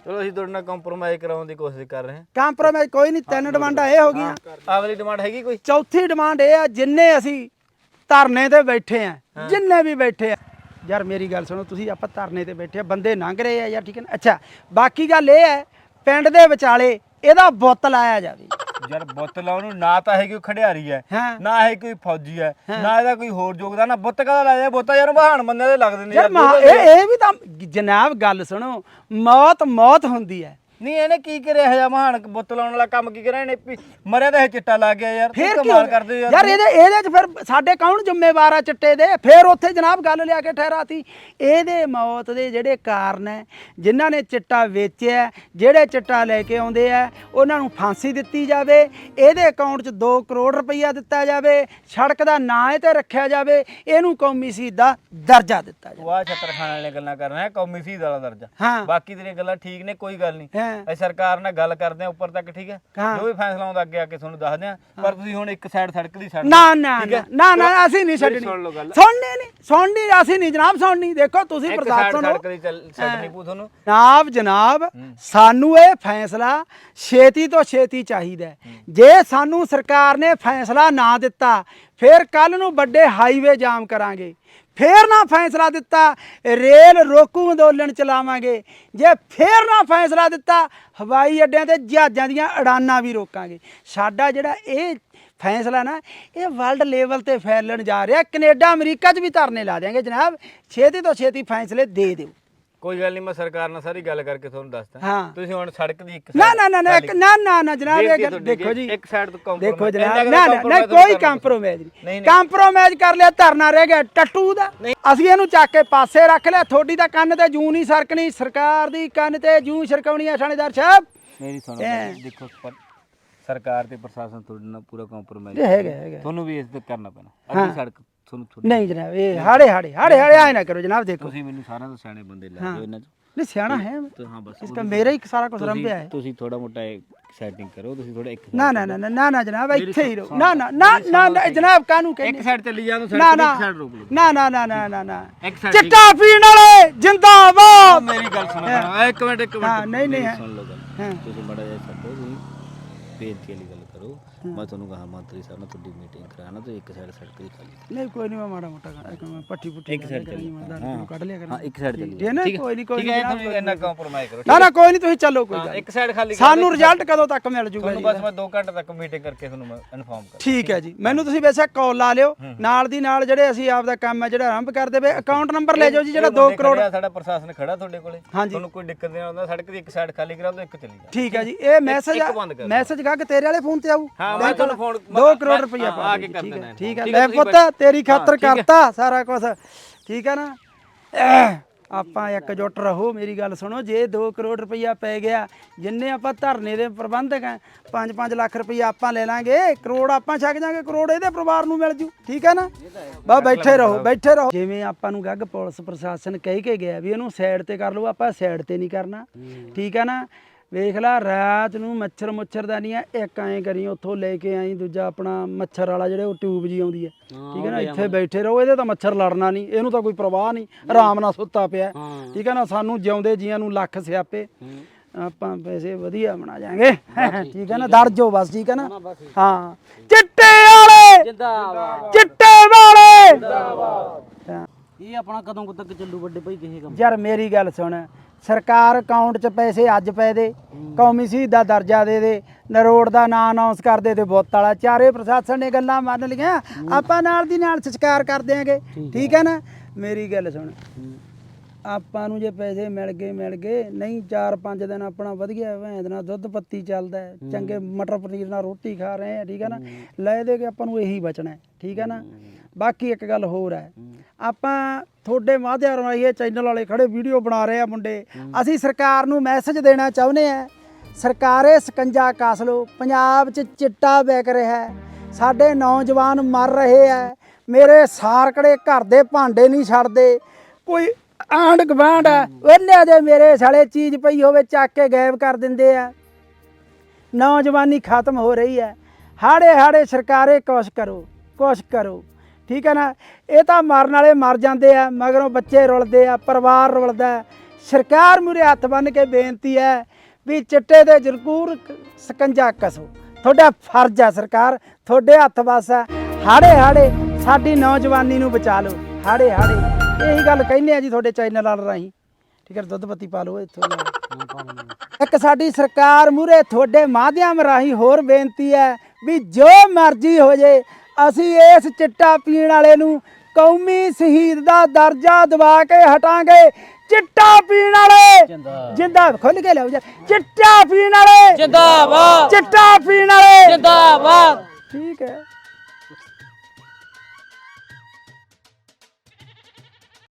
ਚਲੋ ਅਸੀਂ ਤੁਹਾਡੇ ਨਾਲ ਕੰਪਰੋਮਾਈਜ਼ ਕਰਾਉਣ ਦੀ ਕੋਸ਼ਿਸ਼ ਕਰ ਰਹੇ ਹਾਂ। ਕੰਪਰੋਮਾਈਜ਼ ਕੋਈ ਨਹੀਂ ਤਿੰਨ ਡਿਮਾਂਡਾਂ ਇਹ ਹੋ ਗਈਆਂ। ਅਗਲੀ ਡਿਮਾਂਡ ਹੈਗੀ ਕੋਈ? ਚੌਥੀ ਡਿਮਾਂਡ ਇਹ ਆ ਜਿੰਨੇ ਅਸੀਂ ਧਰਨੇ ਤੇ ਬੈਠੇ ਆ ਜਿੰਨੇ ਵੀ ਬੈਠੇ ਆ ਯਾਰ ਮੇਰੀ ਗੱਲ ਸੁਣੋ ਤੁਸੀਂ ਆਪਾਂ ਧਰਨੇ ਤੇ ਬੈਠੇ ਆ ਬੰਦੇ ਲੰਘ ਰਹੇ ਆ ਯਾਰ ਠੀਕ ਹੈ ਨਾ? ਅੱਛਾ ਬਾਕੀ ਗੱਲ ਇਹ ਹੈ ਪਿੰਡ ਦੇ ਵਿਚਾਲੇ ਇਹਦਾ ਬੁੱਤ ਲਾਇਆ ਜਾਵੇ। ਯਾਰ ਬੁੱਤ ਲਾਉਣ ਨੂੰ ਨਾ ਤਾਂ ਹੈ ਕੋਈ ਖੜਿਆਰੀ ਹੈ ਹਾਂ। ਨਾ ਹੈ ਕੋਈ ਫੌਜੀ ਹੈ ਨਾ ਇਹਦਾ ਕੋਈ ਹੋਰ ਯੋਗਦਾਨ ਆ ਬੁੱਤ ਕਦਾ ਲਾਇਆ ਬੁੱਤ ਯਾਰ ਬਹਾਨ ਬੰਦੇ ਦੇ ਲੱਗਦੇ ਨੇ ਯਾਰ ਮਾ ਇਹ ਇਹ ਵੀ ਤਾਂ ਜਨਾਬ ਗੱਲ ਸੁਣੋ ਮੌਤ ਮੌਤ ਹੁੰਦੀ ਹੈ। ਨਹੀਂ ਇਹਨੇ ਕੀ ਕਰਿਆ ਹੈ ਮਹਾਨ ਬੁੱਤ ਲਾਉਣ ਵਾਲਾ ਕੰਮ ਕੀ ਕਰਿਆ ਇਹਨੇ? ਵੀ ਮਰਿਆ ਤਾਂ ਇਹ ਚਿੱਟਾ ਲੱਗ ਗਿਆ ਯਾਰ ਫੇਰ ਕਮਾਲ ਕਰਦੇ ਯਾਰ। ਇਹਦੇ ਇਹਦੇ ਚ ਫਿਰ ਸਾਡੇ ਕੌਣ ਜ਼ਿੰਮੇਵਾਰ ਆ ਚਿੱਟੇ ਦੇ? ਫੇਰ ਉੱਥੇ ਜਨਾਬ ਗੱਲ ਲਿਆ ਕੇ ਠਹਿਰਾਤੀ। ਇਹਦੇ ਮੌਤ ਦੇ ਜਿਹੜੇ ਕਾਰਨ ਹੈ ਜਿਨ੍ਹਾਂ ਨੇ ਚਿੱਟਾ ਵੇਚਿਆ ਜਿਹੜੇ ਚਿੱਟਾ ਲੈ ਕੇ ਆਉਂਦੇ ਆ ਉਹਨਾਂ ਨੂੰ ਫਾਂਸੀ ਦਿੱਤੀ ਜਾਵੇ। ਇਹਦੇ ਅਕਾਊਂਟ 'ਚ 2 ਕਰੋੜ ਰੁਪਈਆ ਦਿੱਤਾ ਜਾਵੇ। ਸੜਕ ਦਾ ਨਾਂ ਇਹ ਤੇ ਰੱਖਿਆ ਜਾਵੇ। ਇਹਨੂੰ ਕੌਮੀ ਸ਼ਹੀਦ ਦਾ ਦਰਜਾ ਦਿੱਤਾ ਜਾਵੇ। ਆ ਛੱਤਰ ਖਾਣ ਵਾਲੀਆਂ ਗੱਲਾਂ ਕਰਨਾ ਹੈ ਕੌਮੀ ਸ਼ਹੀਦ ਵਾਲਾ ਦਰਜਾ। ਹਾਂ। ਬਾਕੀ ਤੇਰੀਆਂ ਗੱਲਾਂ ਠੀਕ ਨੇ ਕੋਈ ਗੱਲ ਨਹੀਂ ਹਾਂ ਅਸੀਂ ਸਰਕਾਰ ਨਾਲ ਗੱਲ ਕਰਦੇ ਆ ਉੱਪਰ ਤੱਕ ਠੀਕ ਹੈ? ਹਾਂ। ਜੋ ਵੀ ਫੈਸਲਾ ਆਉਂਦਾ ਅੱਗੇ ਆ ਕੇ ਤੁਹਾਨੂੰ ਦੱਸਦੇ ਆ। ਪਰ ਤੁਸੀਂ ਹੁਣ ਇੱਕ ਸਾਈਡ ਸੜਕ ਦੀ ਛੱਡ ਨਾ ਨਾ ਨਾ ਨਾ ਨਾ ਅਸੀਂ ਨਹੀਂ ਛੱਡਣੀ। ਸੁਣ ਲਓ ਗੱਲ। ਸੁਣਨੀ ਨਹੀਂ ਸੁਣਨੀ ਅਸੀਂ ਨਹੀਂ ਜਨਾਬ ਸੁਣਨੀ। ਦੇਖੋ ਤੁਸੀਂ ਇੱਕ ਪ੍ਰਸਾਦ ਸਾਈਡ ਸੁਣੋ। ਸੜਕ ਦੀ ਚੱਲ ਛੱਡਣੀ ਪੂ ਤੁਹਾਨੂੰ। ਜਨਾਬ ਜਨਾਬ ਸਾਨੂੰ ਇਹ ਫੈਸਲਾ ਛੇਤੀ ਤੋਂ ਛੇਤੀ ਚਾਹੀਦਾ ਹੈ। ਜੇ ਸਾਨੂੰ ਸਰਕਾਰ ਨੇ ਫੈਸਲਾ ਨਾ ਦਿੱਤਾ ਫਿਰ ਕੱਲ ਨੂੰ ਵੱਡੇ ਹਾਈਵੇ ਜਾਮ ਕਰਾਂਗੇ। ਫੇਰ ਨਾ ਫੈਸਲਾ ਦਿੱਤਾ, ਰੇਲ ਰੋਕੂ ਅੰਦੋਲਨ ਚਲਾਵਾਂਗੇ। ਜੇ ਫੇਰ ਨਾ ਫੈਸਲਾ ਦਿੱਤਾ, ਹਵਾਈ ਅੱਡਿਆਂ ਤੇ ਜਹਾਜ਼ਾਂ ਦੀਆਂ ਉਡਾਨਾਂ ਵੀ ਰੋਕਾਂਗੇ। ਸਾਡਾ ਜਿਹੜਾ ਇਹ ਫੈਸਲਾ ਨਾ, ਇਹ ਵਰਲਡ ਲੈਵਲ ਤੇ ਫੈਲਣ ਜਾ ਰਿਹਾ, ਕੈਨੇਡਾ, ਅਮਰੀਕਾ 'ਚ ਵੀ ਧਰਨੇ ਲਾ ਦਿਆਂਗੇ ਜਨਾਬ। ਛੇਤੀ ਤੋਂ ਛੇਤੀ ਫੈਸਲੇ ਦੇ ਦਿਓ। ਕੋਈ ਗੱਲ ਨਹੀਂ ਮੈਂ ਸਰਕਾਰ ਨਾਲ ਸਾਰੀ ਗੱਲ ਕਰਕੇ ਤੁਹਾਨੂੰ ਦੱਸਦਾ। ਹਾਂ। ਤੁਸੀਂ ਹੁਣ ਸੜਕ ਦੀ ਇੱਕ ਨਾ ਨਾ ਨਾ ਨਾ ਇੱਕ- ਨਾ ਨਾ ਨਾ ਜਨਾਬ ਇਹ ਗੱਲ ਦੇਖੋ ਜੀ। ਇੱਕ ਸਾਈਡ ਤੋਂ compromise- ਦੇਖੋ ਜਨਾਬ ਨਾ ਨਾ ਤੁਹਾਨੂੰ ਕੋਈ ਕੰਪਰੋਮਾਈਜ਼ ਨਹੀਂ। ਕੰਪਰੋਮਾਈਜ਼ ਕਰ ਲਿਆ ਧਰਨਾ ਰਹਿ ਗਿਆ ਟੱਟੂ ਦਾ। ਅਸੀਂ ਇਹਨੂੰ ਚੱਕ ਕੇ ਪਾਸੇ ਰੱਖ ਲਿਆ ਥੋੜੀ ਤਾਂ ਕੰਨ ਤੇ ਜੂ ਨਹੀਂ ਸਰਕਣੀ ਸਰਕਾਰ ਦੀ ਕੰਨ ਤੇ ਜੂ ਸਰਕਵਣੀ ਆ ਥਾਣੇਦਾਰ ਸਾਹਿਬ। ਮੇਰੀ ਸੁਣੋ ਗੱਲ, ਦੇਖੋ ਪਰ ਸਰਕਾਰ ਤੇ ਪ੍ਰਸ਼ਾਸਨ ਤੁਹਾਡੇ ਨਾਲ ਪੂਰਾ ਕੰਪਰੋਮਾਈਜ਼ ਇਹ ਹੈਗਾ ਹੈਗਾ। ਤੁਹਾਨੂੰ ਵੀ ਇਸ ਤੇ ਕਰਨਾ ਪੈਣਾ। ਅੱਧੀ ਸੜਕ ਤੁਹਾਨੂੰ ਨਹੀਂ ਜਨਾਬ ਇਹ ਹਾੜੇ ਹਾੜੇ ਹਾੜੇ ਹਾੜੇ ਆਏ ਨਾ ਕਰੋ ਜਨਾਬ ਦੇਖੋ। ਤੁਸੀਂ ਮੈਨੂੰ ਸਾਰਿਆਂ ਤੋਂ ਸਿਆਣੇ ਬੰਦੇ ਲੈ ਜਾਓ ਇਹਨਾਂ ਚ। ਨਹੀਂ ਸਿਆਣਾ ਹੈ। ਤੇ ਹਾਂ ਬਸ ਇਸਕਾ ਮੇਰਾ ਹੀ ਸਾਰਾ ਕੁਝ ਰੰਭਿਆ ਹੈ। ਤੁਸੀਂ ਥੋੜਾ ਮੋਟਾ ਸੈਟਿੰਗ ਕਰੋ ਤੁਸੀਂ ਥੋੜਾ ਇੱਕ ਨਾ ਨਾ ਨਾ ਨਾ ਨਾ ਨਾ ਜਨਾਬ ਇੱਥੇ ਹੀ ਰਹੋ। ਨਾ ਨਾ ਨਾ ਨਾ ਨਾ, ਜਨਾਬ ਕਾਨੂੰ ਕਹਿੰਦੇ? ਇੱਕ ਸਾਈਡ ਚੱਲੀ ਜਾਓ ਸੜਕ ਨਾ ਨਾ। ਇੱਕ ਸਾਈਡ ਰੋਕ ਲਓ। ਨਾ ਨਾ ਨਾ ਨਾ ਨਾ ਨਾ। ਇੱਕ ਚਿੱਟਾ ਪੀਣ ਵਾਲੇ ਜਿੰਦਾਬਾਦ। ਮੇਰੀ ਗੱਲ ਸੁਣੋ। ਇੱਕ ਮਿੰਟ ਇੱਕ ਮਿੰਟ। ਹਾਂ, ਨਹੀਂ, ਨਹੀਂ, ਹਾਂ। ਸੁਣ ਲਓ ਗੱਲ। ਹਾਂ। ਤੁਸੀਂ ਬੜਾ ਜਿਹਾ ਛੱਡੋ ਤੁਸੀਂ ਬੇਨਤੀ ਵਾਲੀ ਗੱਲ ਕਰੋ। ਮੈਂ ਤੁਹਾਨੂੰ ਕਹਾ ਮੰਤਰੀ ਸਾਹਿਬ ਨਾਲ ਤੁਹਾਡੀ ਮੀਟਿੰਗ ਕਰਾਣਾ ਤੇ ਇੱਕ ਸਾਈਡ ਸੜਕ ਦੀ ਖਾਲੀ ਨਹੀਂ ਕੋਈ ਨਹੀਂ ਮੈਂ ਮਾੜਾ ਮੋਟਾ ਕਰ। ਇੱਕ ਮੈਂ ਪੱਟੀ ਪੁੱਟੀ ਇੱਕ side ਚੱਲੀ। ਹਾਂ। ਕੱਢ ਲਿਆ ਹਾਂ ਕਰਾਂ ਇੱਕ ਸਾਈਡ ਚੱਲੀ ਠੀਕ ਹੈ ਨਾ? ਕੋਈ ਨਹੀਂ ਕੋਈ ਠੀਕ ਹੈ ਤੁਹਾਨੂੰ ਇੰਨਾ ਕੰਪਰੋਮਾਈਜ਼ ਕਰੋ ਨਾ ਨਾ ਕੋਈ ਨਹੀਂ ਤੁਸੀਂ ਚੱਲੋ ਕੋਈ ਹਾਂ, ਗੱਲ ਇੱਕ ਸਾਈਡ ਖਾਲੀ ਕਰ ਸਾਨੂੰ ਰਿਜ਼ਲਟ ਕਦੋਂ ਤੱਕ ਮਿਲ ਜੂਗਾ ਤੁਹਾਨੂੰ ਜੀ? ਬਸ ਮੈਂ 2 ਘੰਟੇ ਤੱਕ ਮੀਟਿੰਗ ਕਰਕੇ ਤੁਹਾਨੂੰ ਮੈਂ ਇਨਫਾਰਮ ਕਰ ਠੀਕ ਹੈ ਜੀ। ਮੈਨੂੰ ਤੁਸੀਂ ਵੈਸੇ ਕਾਲ ਲਾ ਲਿਓ। ਨਾਲ ਦੀ ਨਾਲ ਜਿਹੜੇ ਅਸੀਂ ਆਪ ਦਾ ਕੰਮ ਹੈ ਜਿਹੜਾ ਆਰੰਭ ਕਰਦੇ ਵੇ ਅਕਾਊਂਟ ਨੰਬਰ ਲੈ ਜਾਓ ਜੀ ਜਿਹੜਾ 2 ਕਰੋੜ ਸਾਡਾ ਪ੍ਰਸ਼ਾਸਨ ਖੜਾ ਤੁਹਾਡੇ ਕੋਲੇ। ਹਾਂਜੀ। ਤੁਹਾਨੂੰ ਕੋਈ ਦਿੱਕਤ ਨਹੀਂ ਆਉਂਦਾ ਸੜਕ ਦੀ ਇੱਕ ਸਾਈਡ ਖਾਲੀ ਕਰਾ ਦਿਓ ਇੱਕ ਚੱਲੀ ਜਾ ਠੀਕ ਹੈ ਜੀ। ਇਹ ਮੈਸੇਜ ਇੱਕ ਬੰਦ ਕਰ ਦਿਓ। ਮੈਸੇਜ ਗਾ ਕਿ ਤੇਰੇ ਵਾਲੇ ਫੋਨ ਤੇ ਆਊ? ਹਾਂ ਮੈਂ ਤੁਹਾਨੂੰ ਫੋਨ 2 ਕਰੋੜ ਰੁਪਇਆ ਹਾਂ, ਪਾ ਆ ਕੇ ਕਰ ਦੇਣਾ। ਠੀਕ ਹੈ ਲੈ ਪੁੱਤ ਤੇਰੀ ਖਾਤਰ। ਕਰਤਾ ਸਾਰਾ ਕੁਝ ਠੀਕ ਹੈ ਨਾ? ਆਪਾਂ ਇਕਜੁੱਟ ਰਹੋ ਮੇਰੀ ਗੱਲ ਸੁਣੋ ਜੇ 2 ਕਰੋੜ ਰੁਪਇਆ ਪੈ ਗਿਆ ਜਿੰਨੇ ਆਪਾਂ ਧਰਨੇ ਦੇ ਪ੍ਰਬੰਧਕ ਆ 5-5 ਲੱਖ ਰੁਪਇਆ ਆਪਾਂ ਲੈ ਲਾਂਗੇ ਕਰੋੜ ਆਪਾਂ ਛੱਕ ਜਾਾਂਗੇ ਕਰੋੜ ਇਹਦੇ ਪਰਿਵਾਰ ਨੂੰ ਮਿਲ ਜੂ ਠੀਕ ਹੈ ਨਾ? ਬਾ ਬੈਠੇ ਰਹੋ ਬੈਠੇ ਰਹੋ। ਜਿਵੇਂ ਆਪਾਂ ਨੂੰ ਗੱਗ ਪੁਲਿਸ ਪ੍ਰਸ਼ਾਸਨ ਕਹਿ ਕੇ ਗਿਆ ਵੀ ਇਹਨੂੰ ਸਾਈਡ ਤੇ ਕਰ ਲਓ ਆਪਾਂ ਸਾਈਡ ਤੇ ਨਹੀਂ ਕਰਨਾ ਠੀਕ ਹੈ ਨਾ? ਵੇਖ ਲੈ ਰਾਤ ਨੂੰ ਮੱਛਰ ਮੁੱਛਰਦਾਨੀਆਂ ਇੱਕ ਐਂ ਕਰੀ ਉੱਥੋਂ ਲੈ ਕੇ ਆਈ ਦੂਜਾ ਆਪਣਾ ਮੱਛਰ ਵਾਲਾ ਜਿਹੜੇ ਉਹ ਟਿਊਬ ਜੀ ਆਉਂਦੀ ਹੈ ਠੀਕ ਹੈ ਨਾ ਇੱਥੇ ਬੈਠੇ ਰਹੋ ਇਹਦੇ ਤਾਂ ਮੱਛਰ ਲੜਨਾ ਨਹੀਂ ਇਹਨੂੰ ਤਾਂ ਕੋਈ ਪਰਵਾਹ ਨਹੀਂ ਆਰਾਮ ਨਾਲ ਸੁੱਤਾ ਪਿਆ। ਠੀਕ ਹੈ ਨਾ ਸਾਨੂੰ ਜਿਉਂਦੇ ਜੀਆਂ ਨੂੰ ਲੱਖ ਸਿਆਪੇ ਆਪਾਂ ਪੈਸੇ ਵਧੀਆ ਬਣਾ ਜਾਾਂਗੇ। ਠੀਕ ਹੈ ਨਾ ਦੜ ਜੋ ਬਸ ਠੀਕ ਹੈ ਨਾ? ਹਾਂ। ਚਿੱਟੇ ਵਾਲੇ! ਜਿੰਦਾਬਾਦ। ਚਿੱਟੇ ਵਾਲੇ! ਜਿੰਦਾਬਾਦ। ਇਹ ਆਪਣਾ ਕਦੋਂ ਕੁ ਤੱਕ ਚੱਲੂ ਵੱਡੇ ਭਾਈ ਕਿਸੇ ਕੰਮ? ਯਾਰ ਮੇਰੀ ਗੱਲ ਸੁਣ ਸਰਕਾਰ ਅਕਾਊਂਟ 'ਚ ਪੈਸੇ ਅੱਜ ਪੈ ਦੇ ਕੌਮੀ ਸ਼ਹੀਦ ਦਾ ਦਰਜਾ ਦੇ ਦੇ ਨਰੋੜ ਦਾ ਨਾਂ ਅਨਾਉਂਸ ਕਰ ਦੇ ਤੇ ਬੁੱਤ ਵਾਲਾ। ਚਾਰੇ ਪ੍ਰਸ਼ਾਸਨ ਨੇ ਗੱਲਾਂ ਮੰਨ ਲਈਆਂ ਆਪਾਂ ਨਾਲ ਦੀ ਨਾਲ ਸੰਸਕਾਰ ਕਰ ਦਿਆਂਗੇ ਠੀਕ ਹੈ। ਨਾ? ਮੇਰੀ ਗੱਲ ਸੁਣ ਆਪਾਂ ਨੂੰ ਜੇ ਪੈਸੇ ਮਿਲ ਗਏ ਮਿਲ ਗਏ ਨਹੀਂ 4-5 ਦਿਨ ਆਪਣਾ ਵਧੀਆ ਭੈਂਦ ਨਾਲ ਦੁੱਧ ਪੱਤੀ ਚੱਲਦਾ ਹੈ, ਚੰਗੇ ਮਟਰ ਪਨੀਰ ਨਾਲ ਰੋਟੀ ਖਾ ਰਹੇ ਆ ਠੀਕ ਹੈ ਨਾ? ਲੈ ਦੇ ਕੇ ਆਪਾਂ ਨੂੰ ਇਹੀ ਬਚਣਾ ਠੀਕ ਹੈ ਨਾ? ਬਾਕੀ ਇੱਕ ਗੱਲ ਹੋਰ ਹੈ। ਆਪਾਂ ਤੁਹਾਡੇ ਮਾਧਿਅਮ ਰਾਹੀਂ ਇਹ ਚੈਨਲ ਵਾਲੇ ਖੜੇ ਵੀਡੀਓ ਬਣਾ ਰਹੇ ਆ ਮੁੰਡੇ। ਅਸੀਂ ਸਰਕਾਰ ਨੂੰ ਮੈਸੇਜ ਦੇਣਾ ਚਾਹੁੰਦੇ ਆ। ਸਰਕਾਰੇ ਸਕੰਜਾ ਕੱਸ ਲਓ। ਪੰਜਾਬ 'ਚ ਚਿੱਟਾ ਵਿਕ ਰਿਹਾ ਹੈ। ਸਾਡੇ ਨੌਜਵਾਨ ਮਰ ਰਹੇ ਆ। ਮੇਰੇ ਸਾਰਕੜੇ ਘਰ ਦੇ ਭਾਂਡੇ ਨਹੀਂ ਛੱਡਦੇ। ਕੋਈ ਆਂਢ ਗਵਾਂਢ ਆ ਉਹਨੇ ਦੇ ਮੇਰੇ ਸਾਲੇ ਚੀਜ਼ ਪਈ ਹੋਵੇ ਚੱਕ ਕੇ ਗਾਇਬ ਕਰ ਦਿੰਦੇ ਆ। ਨੌਜਵਾਨੀ ਖਤਮ ਹੋ ਰਹੀ ਹੈ। ਹਾੜੇ ਹਾੜੇ ਸਰਕਾਰੇ ਕੁਛ ਕਰੋ ਕੁਛ ਕਰੋ। ਠੀਕ ਹੈ ਨਾ? ਇਹ ਤਾਂ ਮਰਨ ਵਾਲੇ ਮਰ ਜਾਂਦੇ ਆ, ਮਗਰੋਂ ਬੱਚੇ ਰੁਲਦੇ ਆ, ਪਰਿਵਾਰ ਰੁਲਦਾ ਸਰਕਾਰ ਮੂਰੇ ਹੱਥ ਬੰਨ ਕੇ ਬੇਨਤੀ ਹੈ ਵੀ ਚਿੱਟੇ ਦੇ ਜ਼ਰੂਰ ਸਕੰਜਾ ਕਸੋ। ਤੁਹਾਡਾ ਫਰਜ਼ ਹੈ ਸਰਕਾਰ, ਤੁਹਾਡੇ ਹੱਥ ਵਸ ਹੈ। ਹਾੜੇ ਹਾੜੇ ਸਾਡੀ ਨੌਜਵਾਨੀ ਨੂੰ ਬਚਾ ਲਓ। ਹਾੜੇ ਹਾੜੇ ਇਹੀ ਗੱਲ ਕਹਿੰਦੇ ਆ ਜੀ ਤੁਹਾਡੇ ਚੈਨਲ ਵਾਲ ਰਾਹੀਂ। ਠੀਕ ਹੈ, ਦੁੱਧ ਪੱਤੀ ਪਾ ਲਓ ਇੱਥੋਂ ਇੱਕ ਸਾਡੀ ਸਰਕਾਰ ਮੂਰੇ ਤੁਹਾਡੇ ਮਾਧਿਅਮ ਰਾਹੀਂ ਹੋਰ ਬੇਨਤੀ ਹੈ ਵੀ ਜੋ ਮਰਜ਼ੀ ਹੋ ਜੇ ਅਸੀਂ ਇਸ ਚਿੱਟਾ ਪੀਣ ਵਾਲੇ ਨੂੰ ਕੌਮੀ ਸ਼ਹੀਦ ਦਾ ਦਰਜਾ ਦਵਾ ਕੇ ਹਟਾਂਗੇ। ਚਿੱਟਾ ਪੀਣ ਵਾਲੇ! ਜਿੰਦਾ ਖੁੱਲ ਕੇ ਲਿਆਓ ਜੀ। ਚਿੱਟਾ ਪੀਣ ਵਾਲੇ! ਜਿੰਦਾਬਾਦ। ਚਿੱਟਾ ਪੀਣ ਵਾਲੇ! ਜਿੰਦਾਬਾਦ। ਠੀਕ ਹੈ।